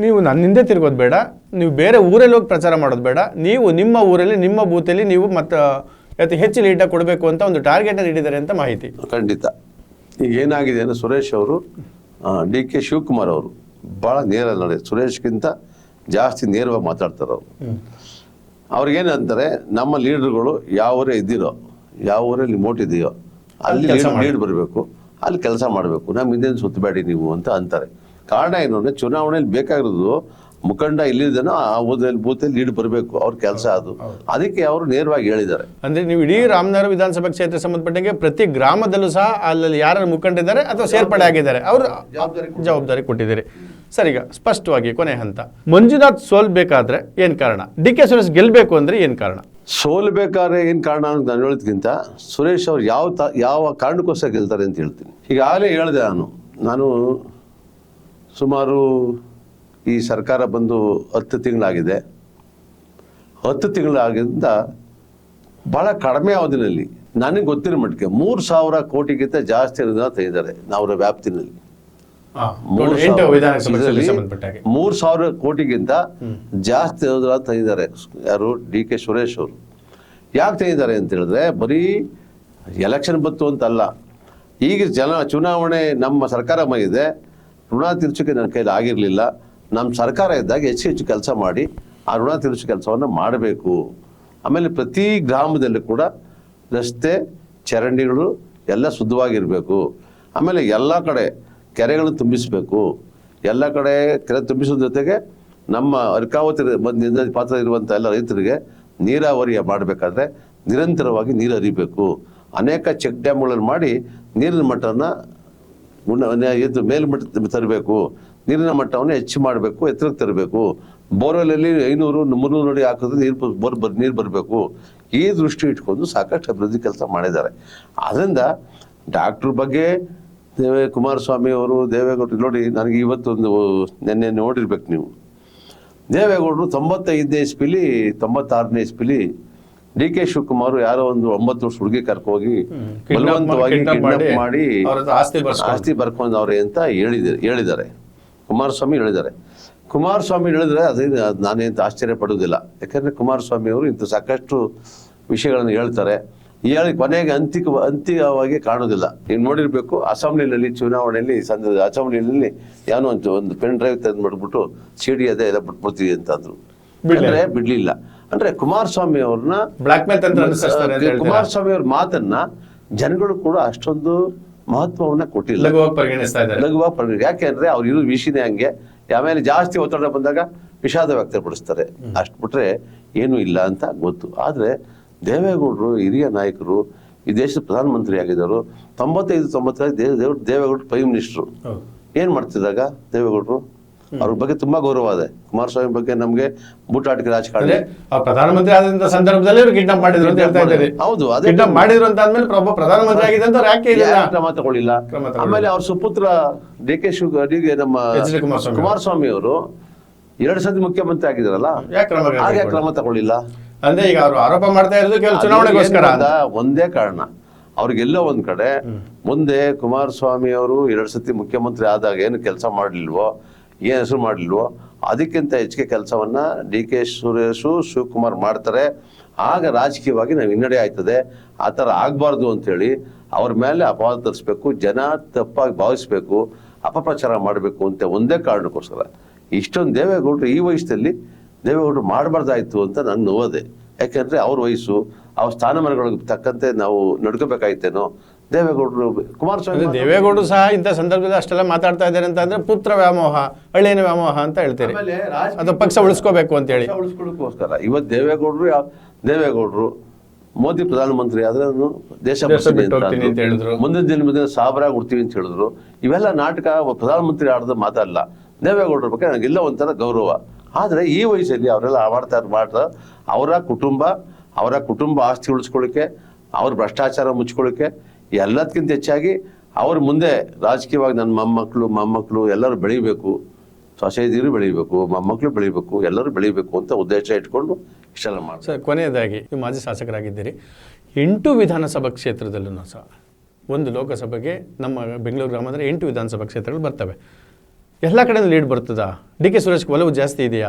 ನೀವು ನನ್ನ ಹಿಂದೆ ತಿರುಗೋದು ಬೇಡ, ನೀವು ಬೇರೆ ಊರಲ್ಲಿ ಹೋಗಿ ಪ್ರಚಾರ ಮಾಡೋದು ಬೇಡ, ನೀವು ನಿಮ್ಮ ಊರಲ್ಲಿ, ನಿಮ್ಮ ಬೂತಲ್ಲಿ ನೀವು ಮತ್ತೆ ಅತಿ ಹೆಚ್ಚು ಲೀಟಾಗಿ ಕೊಡಬೇಕು ಅಂತ ಒಂದು ಟಾರ್ಗೆಟ್ ನೀಡಿದ್ದಾರೆ ಅಂತ ಮಾಹಿತಿ. ಖಂಡಿತ. ಈಗ ಏನಾಗಿದೆ ಅಂದ್ರೆ ಸುರೇಶ್ ಅವರು ಡಿ ಕೆ ಶಿವಕುಮಾರ್ ಅವರು ಭಾಳ ನೇರ ನಡೆ ಸುರೇಶ್ಗಿಂತ ಜಾಸ್ತಿ ನೇರವಾಗಿ ಮಾತಾಡ್ತಾರೆ ಅವರು. ಅವ್ರಿಗೇನಂತಾರೆ ನಮ್ಮ ಲೀಡರ್ಗಳು ಯಾವ ಊರೇ ಇದ್ದೀರೋ ಯಾವ ಊರಲ್ಲಿ ಮೋಟ್ ಇದೆಯೋ ಅಲ್ಲಿ. ಲೀಡ್ ಬರಬೇಕು ಅಲ್ಲಿ ಕೆಲಸ ಮಾಡಬೇಕು ನಮ್ಮ ಹಿಂದೆ ಸುತ್ತಬೇಡಿ ನೀವು ಅಂತ ಅಂತಾರೆ. ಕಾರಣ ಏನು ಅಂದರೆ ಚುನಾವಣೆಯಲ್ಲಿ ಬೇಕಾಗಿರೋದು ಮುಖಂಡ ಇಲ್ಲಿದ್ದಾನೋ ಆ ಊರಲ್ಲಿ ಬೂತಲ್ಲಿ ಲೀಡ್ ಬರಬೇಕು ಅವ್ರ ಕೆಲಸ ಅದು. ಅದಕ್ಕೆ ಅವರು ನೇರವಾಗಿ ಹೇಳಿದ್ದಾರೆ. ಅಂದ್ರೆ ನೀವು ಇಡೀ ರಾಮನಗರ ವಿಧಾನಸಭಾ ಕ್ಷೇತ್ರ ಸಂಬಂಧಪಟ್ಟಂಗೆ ಪ್ರತಿ ಗ್ರಾಮದಲ್ಲೂ ಸಹ ಅಲ್ಲಲ್ಲಿ ಯಾರು ಮುಖಂಡಿದ್ದಾರೆ ಅಥವಾ ಸೇರ್ಪಡೆ ಆಗಿದ್ದಾರೆ. ಅವರು ಜವಾಬ್ದಾರಿ ಕೊಟ್ಟಿದ್ದೀರಿ. ಸರ್ ಈಗ ಸ್ಪಷ್ಟವಾಗಿ ಕೊನೆ ಹಂತ. ಮಂಜುನಾಥ್ ಸೋಲ್ಬೇಕಾದ್ರೆ ಏನ್ ಕಾರಣ? ಡಿ ಕೆ ಸುರೇಶ್ ಗೆಲ್ಬೇಕು ಅಂದ್ರೆ ಏನ್ ಕಾರಣ? ಸೋಲ್ಬೇಕಾದ್ರೆ ಏನು ಕಾರಣ ಅಂತ ನಾನು ಹೇಳೋದಕ್ಕಿಂತ ಸುರೇಶ್ ಅವ್ರು ಯಾವ ತ ಯಾವ ಕಾರಣಕ್ಕೋಸ್ಕರ ಗೆಲ್ತಾರೆ ಅಂತ ಹೇಳ್ತೀನಿ. ಈಗಾಗಲೇ ಹೇಳಿದೆ ನಾನು. ನಾನು ಸುಮಾರು ಈ ಸರ್ಕಾರ ಬಂದು ಹತ್ತು ತಿಂಗಳಾಗಿದೆ. ಹತ್ತು ತಿಂಗಳಾಗಿಂದ ಭಾಳ ಕಡಿಮೆ ಅವಧಿನಲ್ಲಿ ನನಗೆ ಗೊತ್ತಿರೋ ಮಟ್ಟಿಗೆ ಮೂರು ಸಾವಿರ ಕೋಟಿಗಿಂತ ಜಾಸ್ತಿ ಅನುದಾನ ತೆಗೆದಿದ್ದಾರೆ ಅವರ ವ್ಯಾಪ್ತಿನಲ್ಲಿ. ಮೂರು ಸಾವಿರ ಕೋಟಿಗಿಂತ ಜಾಸ್ತಿ ಅನುದಾನ ತೆಗೆದಿದ್ದಾರೆ ಯಾರು ಡಿ ಕೆ ಸುರೇಶ್ ಅವರು. ಯಾಕೆ ತೆಗೆದಿದ್ದಾರೆ ಅಂತ ಹೇಳಿದ್ರೆ ಬರೀ ಎಲೆಕ್ಷನ್ ಬಂತು ಅಂತಲ್ಲ. ಈಗ ಜನ ಚುನಾವಣೆ ನಮ್ಮ ಸರ್ಕಾರ ಮೈದೆ ಋಣ ತೀರ್ಸೋಕ್ಕೆ ನನ್ನ ಕೈಲಿ ಆಗಿರಲಿಲ್ಲ. ನಮ್ಮ ಸರ್ಕಾರ ಇದ್ದಾಗ ಹೆಚ್ಚು ಹೆಚ್ಚು ಕೆಲಸ ಮಾಡಿ ಆ ಋಣ ತೀರಿಸೋ ಕೆಲಸವನ್ನು ಮಾಡಬೇಕು. ಆಮೇಲೆ ಪ್ರತಿ ಗ್ರಾಮದಲ್ಲೂ ಕೂಡ ರಸ್ತೆ, ಚರಂಡಿಗಳು ಎಲ್ಲ ಶುದ್ಧವಾಗಿರಬೇಕು. ಆಮೇಲೆ ಎಲ್ಲ ಕಡೆ ಕೆರೆಗಳನ್ನು ತುಂಬಿಸಬೇಕು. ಎಲ್ಲ ಕಡೆ ಕೆರೆ ತುಂಬಿಸೋದ್ರ ಜೊತೆಗೆ ನಮ್ಮ ಅರ್ಕಾವತಿ ಪಾತ್ರ ಇರುವಂಥ ಎಲ್ಲ ರೈತರಿಗೆ ನೀರಾವರಿ ಮಾಡಬೇಕಾದ್ರೆ ನಿರಂತರವಾಗಿ ನೀರು ಹರಿಬೇಕು. ಅನೇಕ ಚೆಕ್ ಡ್ಯಾಮ್ಗಳನ್ನು ಮಾಡಿ ನೀರಿನ ಮಟ್ಟವನ್ನು ಮೇಲ್ಮಟ್ಟ ತರಬೇಕು. ನೀರಿನ ಮಟ್ಟವನ್ನು ಹೆಚ್ಚು ಮಾಡಬೇಕು ಎತ್ತರಕ್ಕೆ ತರಬೇಕು. ಬೋರ್ವೆಲಲ್ಲಿ ಐನೂರು ಮುನ್ನೂರು ಅಡಿ ಹಾಕಿದ್ರೆ ನೀರು ಬೋರ್ ಬರ್ ನೀರು ಬರಬೇಕು. ಈ ದೃಷ್ಟಿ ಇಟ್ಕೊಂಡು ಸಾಕಷ್ಟು ಅಭಿವೃದ್ಧಿ ಕೆಲಸ ಮಾಡಿದ್ದಾರೆ. ಅದರಿಂದ ಡಾಕ್ಟ್ರ್ ಬಗ್ಗೆ ದೇವೇ ಕುಮಾರಸ್ವಾಮಿ ಅವರು ದೇವೇಗೌಡರು ನೋಡಿ ನನಗೆ ಇವತ್ತೊಂದು ನಿನ್ನೆ ನೋಡಿರ್ಬೇಕು ನೀವು. ದೇವೇಗೌಡರು ತೊಂಬತ್ತೈದನೇ ಇಸ್ಪಿಲಿ ತೊಂಬತ್ತಾರನೇ ಇಸ್ಪಿಲಿ ಡಿ ಕೆ ಶಿವಕುಮಾರ್ ಯಾರೋ ಒಂದು ಒಂಬತ್ತು ವರ್ಷ ಹುಡುಗಿ ಕರ್ಕೋಗಿ ಬಲವಂತವಾಗಿ ಮಾಡಿ. ಆಸ್ತಿ ಬರ್ಕೊಂಡವ್ರೆ ಅಂತ ಹೇಳಿದ್ದಾರೆ ಹೇಳಿದ್ದಾರೆ. ಕುಮಾರಸ್ವಾಮಿ ಹೇಳಿದ್ದಾರೆ. ಕುಮಾರಸ್ವಾಮಿ ಹೇಳಿದ್ರೆ ಅದೇ ನಾನೇನು ಆಶ್ಚರ್ಯ ಪಡುವುದಿಲ್ಲ. ಯಾಕಂದ್ರೆ ಕುಮಾರಸ್ವಾಮಿ ಅವರು ಇಂಥ ಸಾಕಷ್ಟು ವಿಷಯಗಳನ್ನು ಹೇಳ್ತಾರೆ. ಹೇಳಿ ಕೊನೆಗೆ ಅಂತಿಕ ಅಂತಿಮವಾಗಿ ಕಾಣೋದಿಲ್ಲ ನೀವು ನೋಡಿರ್ಬೇಕು ಅಸೆಂಬ್ಲಿನಲ್ಲಿ ಚುನಾವಣೆಯಲ್ಲಿ ಸಂದ ಅಸೆಂಬ್ಲಿನಲ್ಲಿ ಏನೋ ಒಂದು ಒಂದು ಪೆನ್ ಡ್ರೈವ್ ತಂದು ಮಾಡ್ಬಿಟ್ಟು ಸಿ ಡಿ ಅದೇ ಎಲ್ಲ ಬಿಟ್ಬಿಡ್ತೀವಿ ಅಂತಂದ್ರು. ಬಿಡ್ರೆ ಬಿಡ್ಲಿಲ್ಲ. ಅಂದ್ರೆ ಕುಮಾರಸ್ವಾಮಿ ಅವ್ರನ್ನ? ಕುಮಾರಸ್ವಾಮಿ ಅವ್ರ ಮಾತನ್ನ ಜನಗಳು ಕೂಡ ಅಷ್ಟೊಂದು ಮಹತ್ವವನ್ನ ಕೊಟ್ಟಿಲ್ಲ. ಲಘುವಾಗಿ ಪರಿಗಣಿಸ್ತಾ ಇದ್ದಾರೆ. ಲಘುವಾಗಿ ಪರಿಗಣಿ ಯಾಕೆಂದ್ರೆ ಅವ್ರು ಇರೋ ವಿಷಯನೇ ಹಂಗೆ. ಆಮೇಲೆ ಜಾಸ್ತಿ ಒತ್ತಡ ಬಂದಾಗ ವಿಷಾದ ವ್ಯಕ್ತಪಡಿಸ್ತಾರೆ. ಅಷ್ಟು ಬಿಟ್ರೆ ಏನೂ ಇಲ್ಲ ಅಂತ ಗೊತ್ತು. ಆದ್ರೆ ದೇವೇಗೌಡರು ಹಿರಿಯ ನಾಯಕರು ಈ ದೇಶದ ಪ್ರಧಾನಮಂತ್ರಿ ಆಗಿದ್ದರು ತೊಂಬತ್ತೈದು ತೊಂಬತ್ತೈದು ದೇವ ದೇವ್- ದೇವೇಗೌಡರು ಪ್ರೈಮ್ ಮಿನಿಸ್ಟ್ರು. ಏನ್ ಮಾಡ್ತಿದ್ದಾಗ ದೇವೇಗೌಡರು? ಅವ್ರ ಬಗ್ಗೆ ತುಂಬಾ ಗೌರವ ಇದೆ. ಕುಮಾರಸ್ವಾಮಿ ಬಗ್ಗೆ ನಮ್ಗೆ ಬೂಟಾಟಿಕೆ ರಾಜಕಾರಣ. ಪ್ರಧಾನಮಂತ್ರಿ ಆದಂತ ಸಂದರ್ಭದಲ್ಲಿ ಅವ್ರು ಕಿಡ್ನಾಪ್ ಮಾಡಿದ್ರು ಅಂತ ಹೇಳ್ತಾ ಇದ್ದಾರೆ. ಹೌದು, ಅದೇ ಕಿಡ್ನಾಪ್ ಮಾಡಿದ್ರು ಅಂತ ಆದ್ಮೇಲೆ ಪ್ರಭು ಪ್ರಧಾನಮಂತ್ರಿ ಆಗಿದೆ ಅಂತ ಯಾಕೆ ಕ್ರಮ ತಗೊಳ್ಳಿಲ್ಲ? ಆಮೇಲೆ ಅವ್ರ ಸುಪುತ್ರ ಡಿ ಕೆ ನಮ್ಮ ಡಿ ಕುಮಾರಸ್ವಾಮಿ. ಅವರು. ಎರಡು ಸತಿ ಮುಖ್ಯಮಂತ್ರಿ ಆಗಿದ್ರಲ್ಲ ಯಾಕೆ ಕ್ರಮ ಹಾಗೆ ಕ್ರಮ ತಗೊಳ್ಳಿಲ್ಲ? ಅಂದ್ರೆ ಈಗ ಅವರು ಆರೋಪ ಮಾಡ್ತಾ ಇರೋದು ಕೆಲವು ಚುನಾವಣೆಗೋಸ್ಕರ? ಒಂದೇ ಕಾರಣ. ಅವ್ರಿಗೆಲ್ಲೋ ಒಂದ್ ಕಡೆ ಮುಂದೆ ಕುಮಾರಸ್ವಾಮಿ ಅವರು ಎರಡ್ ಸತಿ ಮುಖ್ಯಮಂತ್ರಿ ಆದಾಗ ಏನು ಕೆಲಸ ಮಾಡ್ಲಿಲ್ವೋ ಏನ್ ಹೆಸರು ಮಾಡಲಿಲ್ವೋ ಅದಕ್ಕಿಂತ ಹೆಚ್ಚಿಗೆ ಕೆಲಸವನ್ನ ಡಿ ಕೆ ಸುರೇಶು ಶಿವಕುಮಾರ್ ಮಾಡ್ತಾರೆ. ಆಗ ರಾಜಕೀಯವಾಗಿ ನಾವು ಹಿನ್ನಡೆ ಆಯ್ತದೆ. ಆ ಥರ ಆಗಬಾರ್ದು ಅಂತೇಳಿ ಅವ್ರ ಮೇಲೆ ಅಪವಾದ ತರಿಸ್ಬೇಕು, ಜನ ತಪ್ಪಾಗಿ ಭಾವಿಸ್ಬೇಕು, ಅಪಪ್ರಚಾರ ಮಾಡಬೇಕು ಅಂತ ಒಂದೇ ಕಾರಣಕ್ಕೋಸ್ಕರ. ಇಷ್ಟೊಂದು ದೇವೇಗೌಡರು ಈ ವಯಸ್ಸಲ್ಲಿ ದೇವೇಗೌಡರು ಮಾಡಬಾರ್ದಾಯ್ತು ಅಂತ ನಾನು ನೋವದೆ. ಯಾಕೆಂದರೆ ಅವ್ರ ವಯಸ್ಸು, ಅವ್ರ ಸ್ಥಾನಮಾನಗಳಿಗೆ ತಕ್ಕಂತೆ ನಾವು ನಡ್ಕೋಬೇಕಾಯ್ತೇನೋ ದೇವೇಗೌಡರು ಕುಮಾರಸ್ವಾಮಿ ದೇವೇಗೌಡರು ಸಹ ಇಂಥ ಸಂದರ್ಭದಲ್ಲಿ ಅಷ್ಟೆಲ್ಲ ಮಾತಾಡ್ತಾ ಇದ್ದಾರೆ ಅಂತ ಅಂದ್ರೆ ಪುತ್ರ ವ್ಯಾಮೋಹ ಹಳ್ಳಿಯ ವ್ಯಾಮೋಹ ಅಂತ ಹೇಳ್ತಾರೆ. ಅದು ಪಕ್ಷ ಉಳಿಸ್ಕೋಬೇಕು ಅಂತ ಹೇಳಿ. ಉಳಿಸ್ಕೊಳ್ಳೋಕ್ಕೋಸ್ಕರ ಇವತ್ತು ದೇವೇಗೌಡರು ದೇವೇಗೌಡರು ಮೋದಿ ಪ್ರಧಾನಮಂತ್ರಿ ಆದ್ರೆ ದೇಶ. ಹೇಳಿದ್ರು. ಮುಂದಿನ ದಿನದಿಂದ ಸಾಬರಾಗಿ ಉಡ್ತೀವಿ ಅಂತ ಹೇಳಿದ್ರು. ಇವೆಲ್ಲ ನಾಟಕ ಪ್ರಧಾನಮಂತ್ರಿ ಆಡದ ಮಾತಲ್ಲ. ದೇವೇಗೌಡರ ಬಗ್ಗೆ ನನಗೆಲ್ಲ ಒಂಥರ ಗೌರವ. ಆದ್ರೆ ಈ ವಯಸ್ಸಲ್ಲಿ ಅವರೆಲ್ಲ ಮಾಡ್ತಾ ಮಾಡ್ತಾ ಅವರ ಕುಟುಂಬ ಅವರ ಕುಟುಂಬ ಆಸ್ತಿ ಉಳಿಸ್ಕೊಳ್ಳಿಕ್ಕೆ ಅವ್ರ ಭ್ರಷ್ಟಾಚಾರ ಮುಚ್ಕೊಳ್ಳಿಕ್ಕೆ ಎಲ್ಲದಕ್ಕಿಂತ ಹೆಚ್ಚಾಗಿ ಅವ್ರ ಮುಂದೆ ರಾಜಕೀಯವಾಗಿ ನನ್ನ ಮೊಮ್ಮಕ್ಕಳು ಮೊಮ್ಮಕ್ಕಳು ಎಲ್ಲರೂ ಬೆಳಿಬೇಕು. ಸೊಸೈಟಿರು ಬೆಳಿಬೇಕು ಮೊಮ್ಮಕ್ಕಳು ಬೆಳಿಬೇಕು ಎಲ್ಲರೂ ಬೆಳಿಬೇಕು ಅಂತ ಉದ್ದೇಶ ಇಟ್ಕೊಂಡು ಇಷ್ಟೆಲ್ಲ ಮಾಡಿ ಸರ್ ಕೊನೆಯದಾಗಿ ನೀವು ಮಾಜಿ ಶಾಸಕರಾಗಿದ್ದೀರಿ. ಎಂಟು ವಿಧಾನಸಭಾ ಕ್ಷೇತ್ರದಲ್ಲೂ ಸಹ ಒಂದು ಲೋಕಸಭೆಗೆ ನಮ್ಮ ಬೆಂಗಳೂರು ಗ್ರಾಮಾಂತರ ಎಂಟು ವಿಧಾನಸಭಾ ಕ್ಷೇತ್ರಗಳು ಬರ್ತವೆ. ಎಲ್ಲ ಕಡೆ ಲೀಡ್ ಬರ್ತದಾ? ಡಿ ಕೆ ಸುರೇಶ್ ಒಲವು ಜಾಸ್ತಿ ಇದೆಯಾ?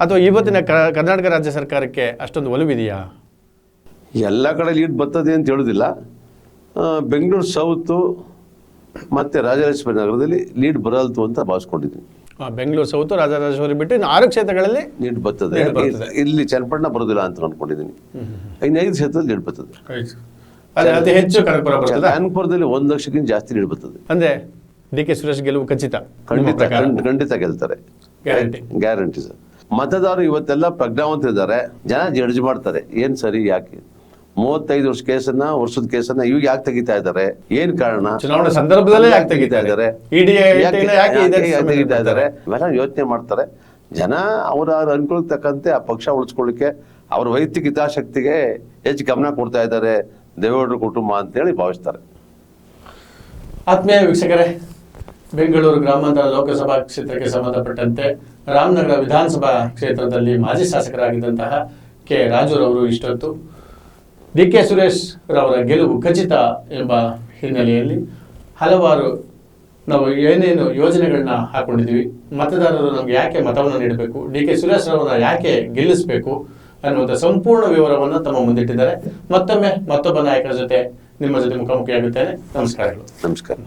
ಅಥವಾ ಇವತ್ತಿನ ಕ- ಕರ್ನಾಟಕ ರಾಜ್ಯ ಸರ್ಕಾರಕ್ಕೆ ಅಷ್ಟೊಂದು ಒಲವಿದೆಯಾ? ಎಲ್ಲ ಕಡೆ ಲೀಡ್ ಬರ್ತದೆ ಅಂತ ಹೇಳೋದಿಲ್ಲ. ಬೆಂಗಳೂರು ಸೌತು ಮತ್ತೆ ರಾಜರಾಜೇಶ್ವರಿ ನಗರದಲ್ಲಿ ಲೀಡ್ ಬರಲ್ತು ಅಂತ ಭಾವಿಸ್ಕೊಂಡಿದ್ದೀನಿ ಬೆಂಗಳೂರು ಸೌತು ರಾಜರಾಜೇಶ್ವರಿ ಬಿಟ್ಟು ಇನ್ನು ಆರು ಕ್ಷೇತ್ರಗಳಲ್ಲಿ ಲೀಡ್ ಬರ್ತದೆ. ಇಲ್ಲಿ ಚನ್ನಪಟ್ಟಣ ಬರೋದಿಲ್ಲ ಅಂತ ಅನ್ಕೊಂಡಿದ್ದೀನಿ. ಇನ್ನು ಐದು ಕ್ಷೇತ್ರದಲ್ಲಿ ಲೀಡ್ ಬರ್ತದೆ. ಅತಿ ಹೆಚ್ಚು ಕನಕಪುರ ಬರ್ತದ? ಕಾನ್ಪುರದಲ್ಲಿ ಒಂದು ಲಕ್ಷಕ್ಕಿಂತ ಜಾಸ್ತಿ ಲೀಡ್ ಬರ್ತದೆ. ಅಂದ್ರೆ ಡಿ ಕೆ ಸುರೇಶ್ ಗೆಲುವು ಖಚಿತ ಖಂಡಿತ ಖಂಡಿತ ಗೆಲ್ತಾರೆ. Guarantee sir. ಮತದಾರರು ಇವತ್ತೆಲ್ಲ ಪ್ರಜ್ಞಾವಂತರಿದ್ದಾರೆ. ಜನ ಜಡ್ಜ್ ಮಾಡ್ತಾರೆ. ಏನ್ ಸರಿ ಯಾಕೆ? ಮೂವತ್ತೈದು ವರ್ಷ ಕೇಸನ್ನ ವರ್ಷದ ಕೇಸನ್ನ ಇವಾಗ ಯಾಕೆ ತೆಗಿತಾ ಇದ್ದಾರೆ? ಏನ್ ಕಾರಣ? ಚುನಾವಣೆ ಸಂದರ್ಭದಲ್ಲೇ ಯಾಕೆ ತೆಗಿತಾ ಇದ್ದಾರೆ? ತೆಗಿತಾ ಇದ್ದಾರೆ? ಇವೆಲ್ಲ ಯೋಚನೆ ಮಾಡ್ತಾರೆ. ಜನ ಅವರ ಅನುಕೂಲಕ್ಕೆ ತಕ್ಕಂತೆ ಆ ಪಕ್ಷ ಉಳಿಸ್ಕೊಳ್ಳಿಕ್ಕೆ ಅವ್ರ ವೈಯಕ್ತಿಕ ಹಿತಾಸಕ್ತಿಗೆ ಹೆಚ್ಚು ಗಮನ ಕೊಡ್ತಾ ಇದ್ದಾರೆ ದೇವೇಗೌಡರ ಕುಟುಂಬ ಅಂತೇಳಿ ಭಾವಿಸ್ತಾರೆ. ಆತ್ಮೀಯ ವೀಕ್ಷಕರೇ ಬೆಂಗಳೂರು ಗ್ರಾಮಾಂತರ ಲೋಕಸಭಾ ಕ್ಷೇತ್ರಕ್ಕೆ ಸಂಬಂಧಪಟ್ಟಂತೆ ರಾಮನಗರ ವಿಧಾನಸಭಾ ಕ್ಷೇತ್ರದಲ್ಲಿ ಮಾಜಿ ಶಾಸಕರಾಗಿದ್ದಂತಹ ಕೆ ರಾಜುರವರು ಇಷ್ಟೊತ್ತು ಡಿ ಕೆ ಸುರೇಶ್ ರವರ ಗೆಲುವು ಖಚಿತ ಎಂಬ ಹಿನ್ನೆಲೆಯಲ್ಲಿ ಹಲವಾರು ನಾವು ಏನೇನು ಯೋಜನೆಗಳನ್ನ ಹಾಕೊಂಡಿದ್ದೀವಿ, ಮತದಾರರು ನಮ್ಗೆ ಯಾಕೆ ಮತವನ್ನು ನೀಡಬೇಕು, ಡಿ ಕೆ ಸುರೇಶ್ ರವರನ್ನ ಯಾಕೆ ಗೆಲ್ಲಿಸಬೇಕು ಅನ್ನುವಂಥ ಸಂಪೂರ್ಣ ವಿವರವನ್ನು ತಮ್ಮ ಮುಂದಿಟ್ಟಿದ್ದಾರೆ. ಮತ್ತೊಮ್ಮೆ ಮತ್ತೊಬ್ಬ ನಾಯಕರ ಜೊತೆ ನಿಮ್ಮ ಜೊತೆ ಮುಖಾಮುಖಿಯಾಗುತ್ತೇನೆ. ನಮಸ್ಕಾರಗಳು. ನಮಸ್ಕಾರ.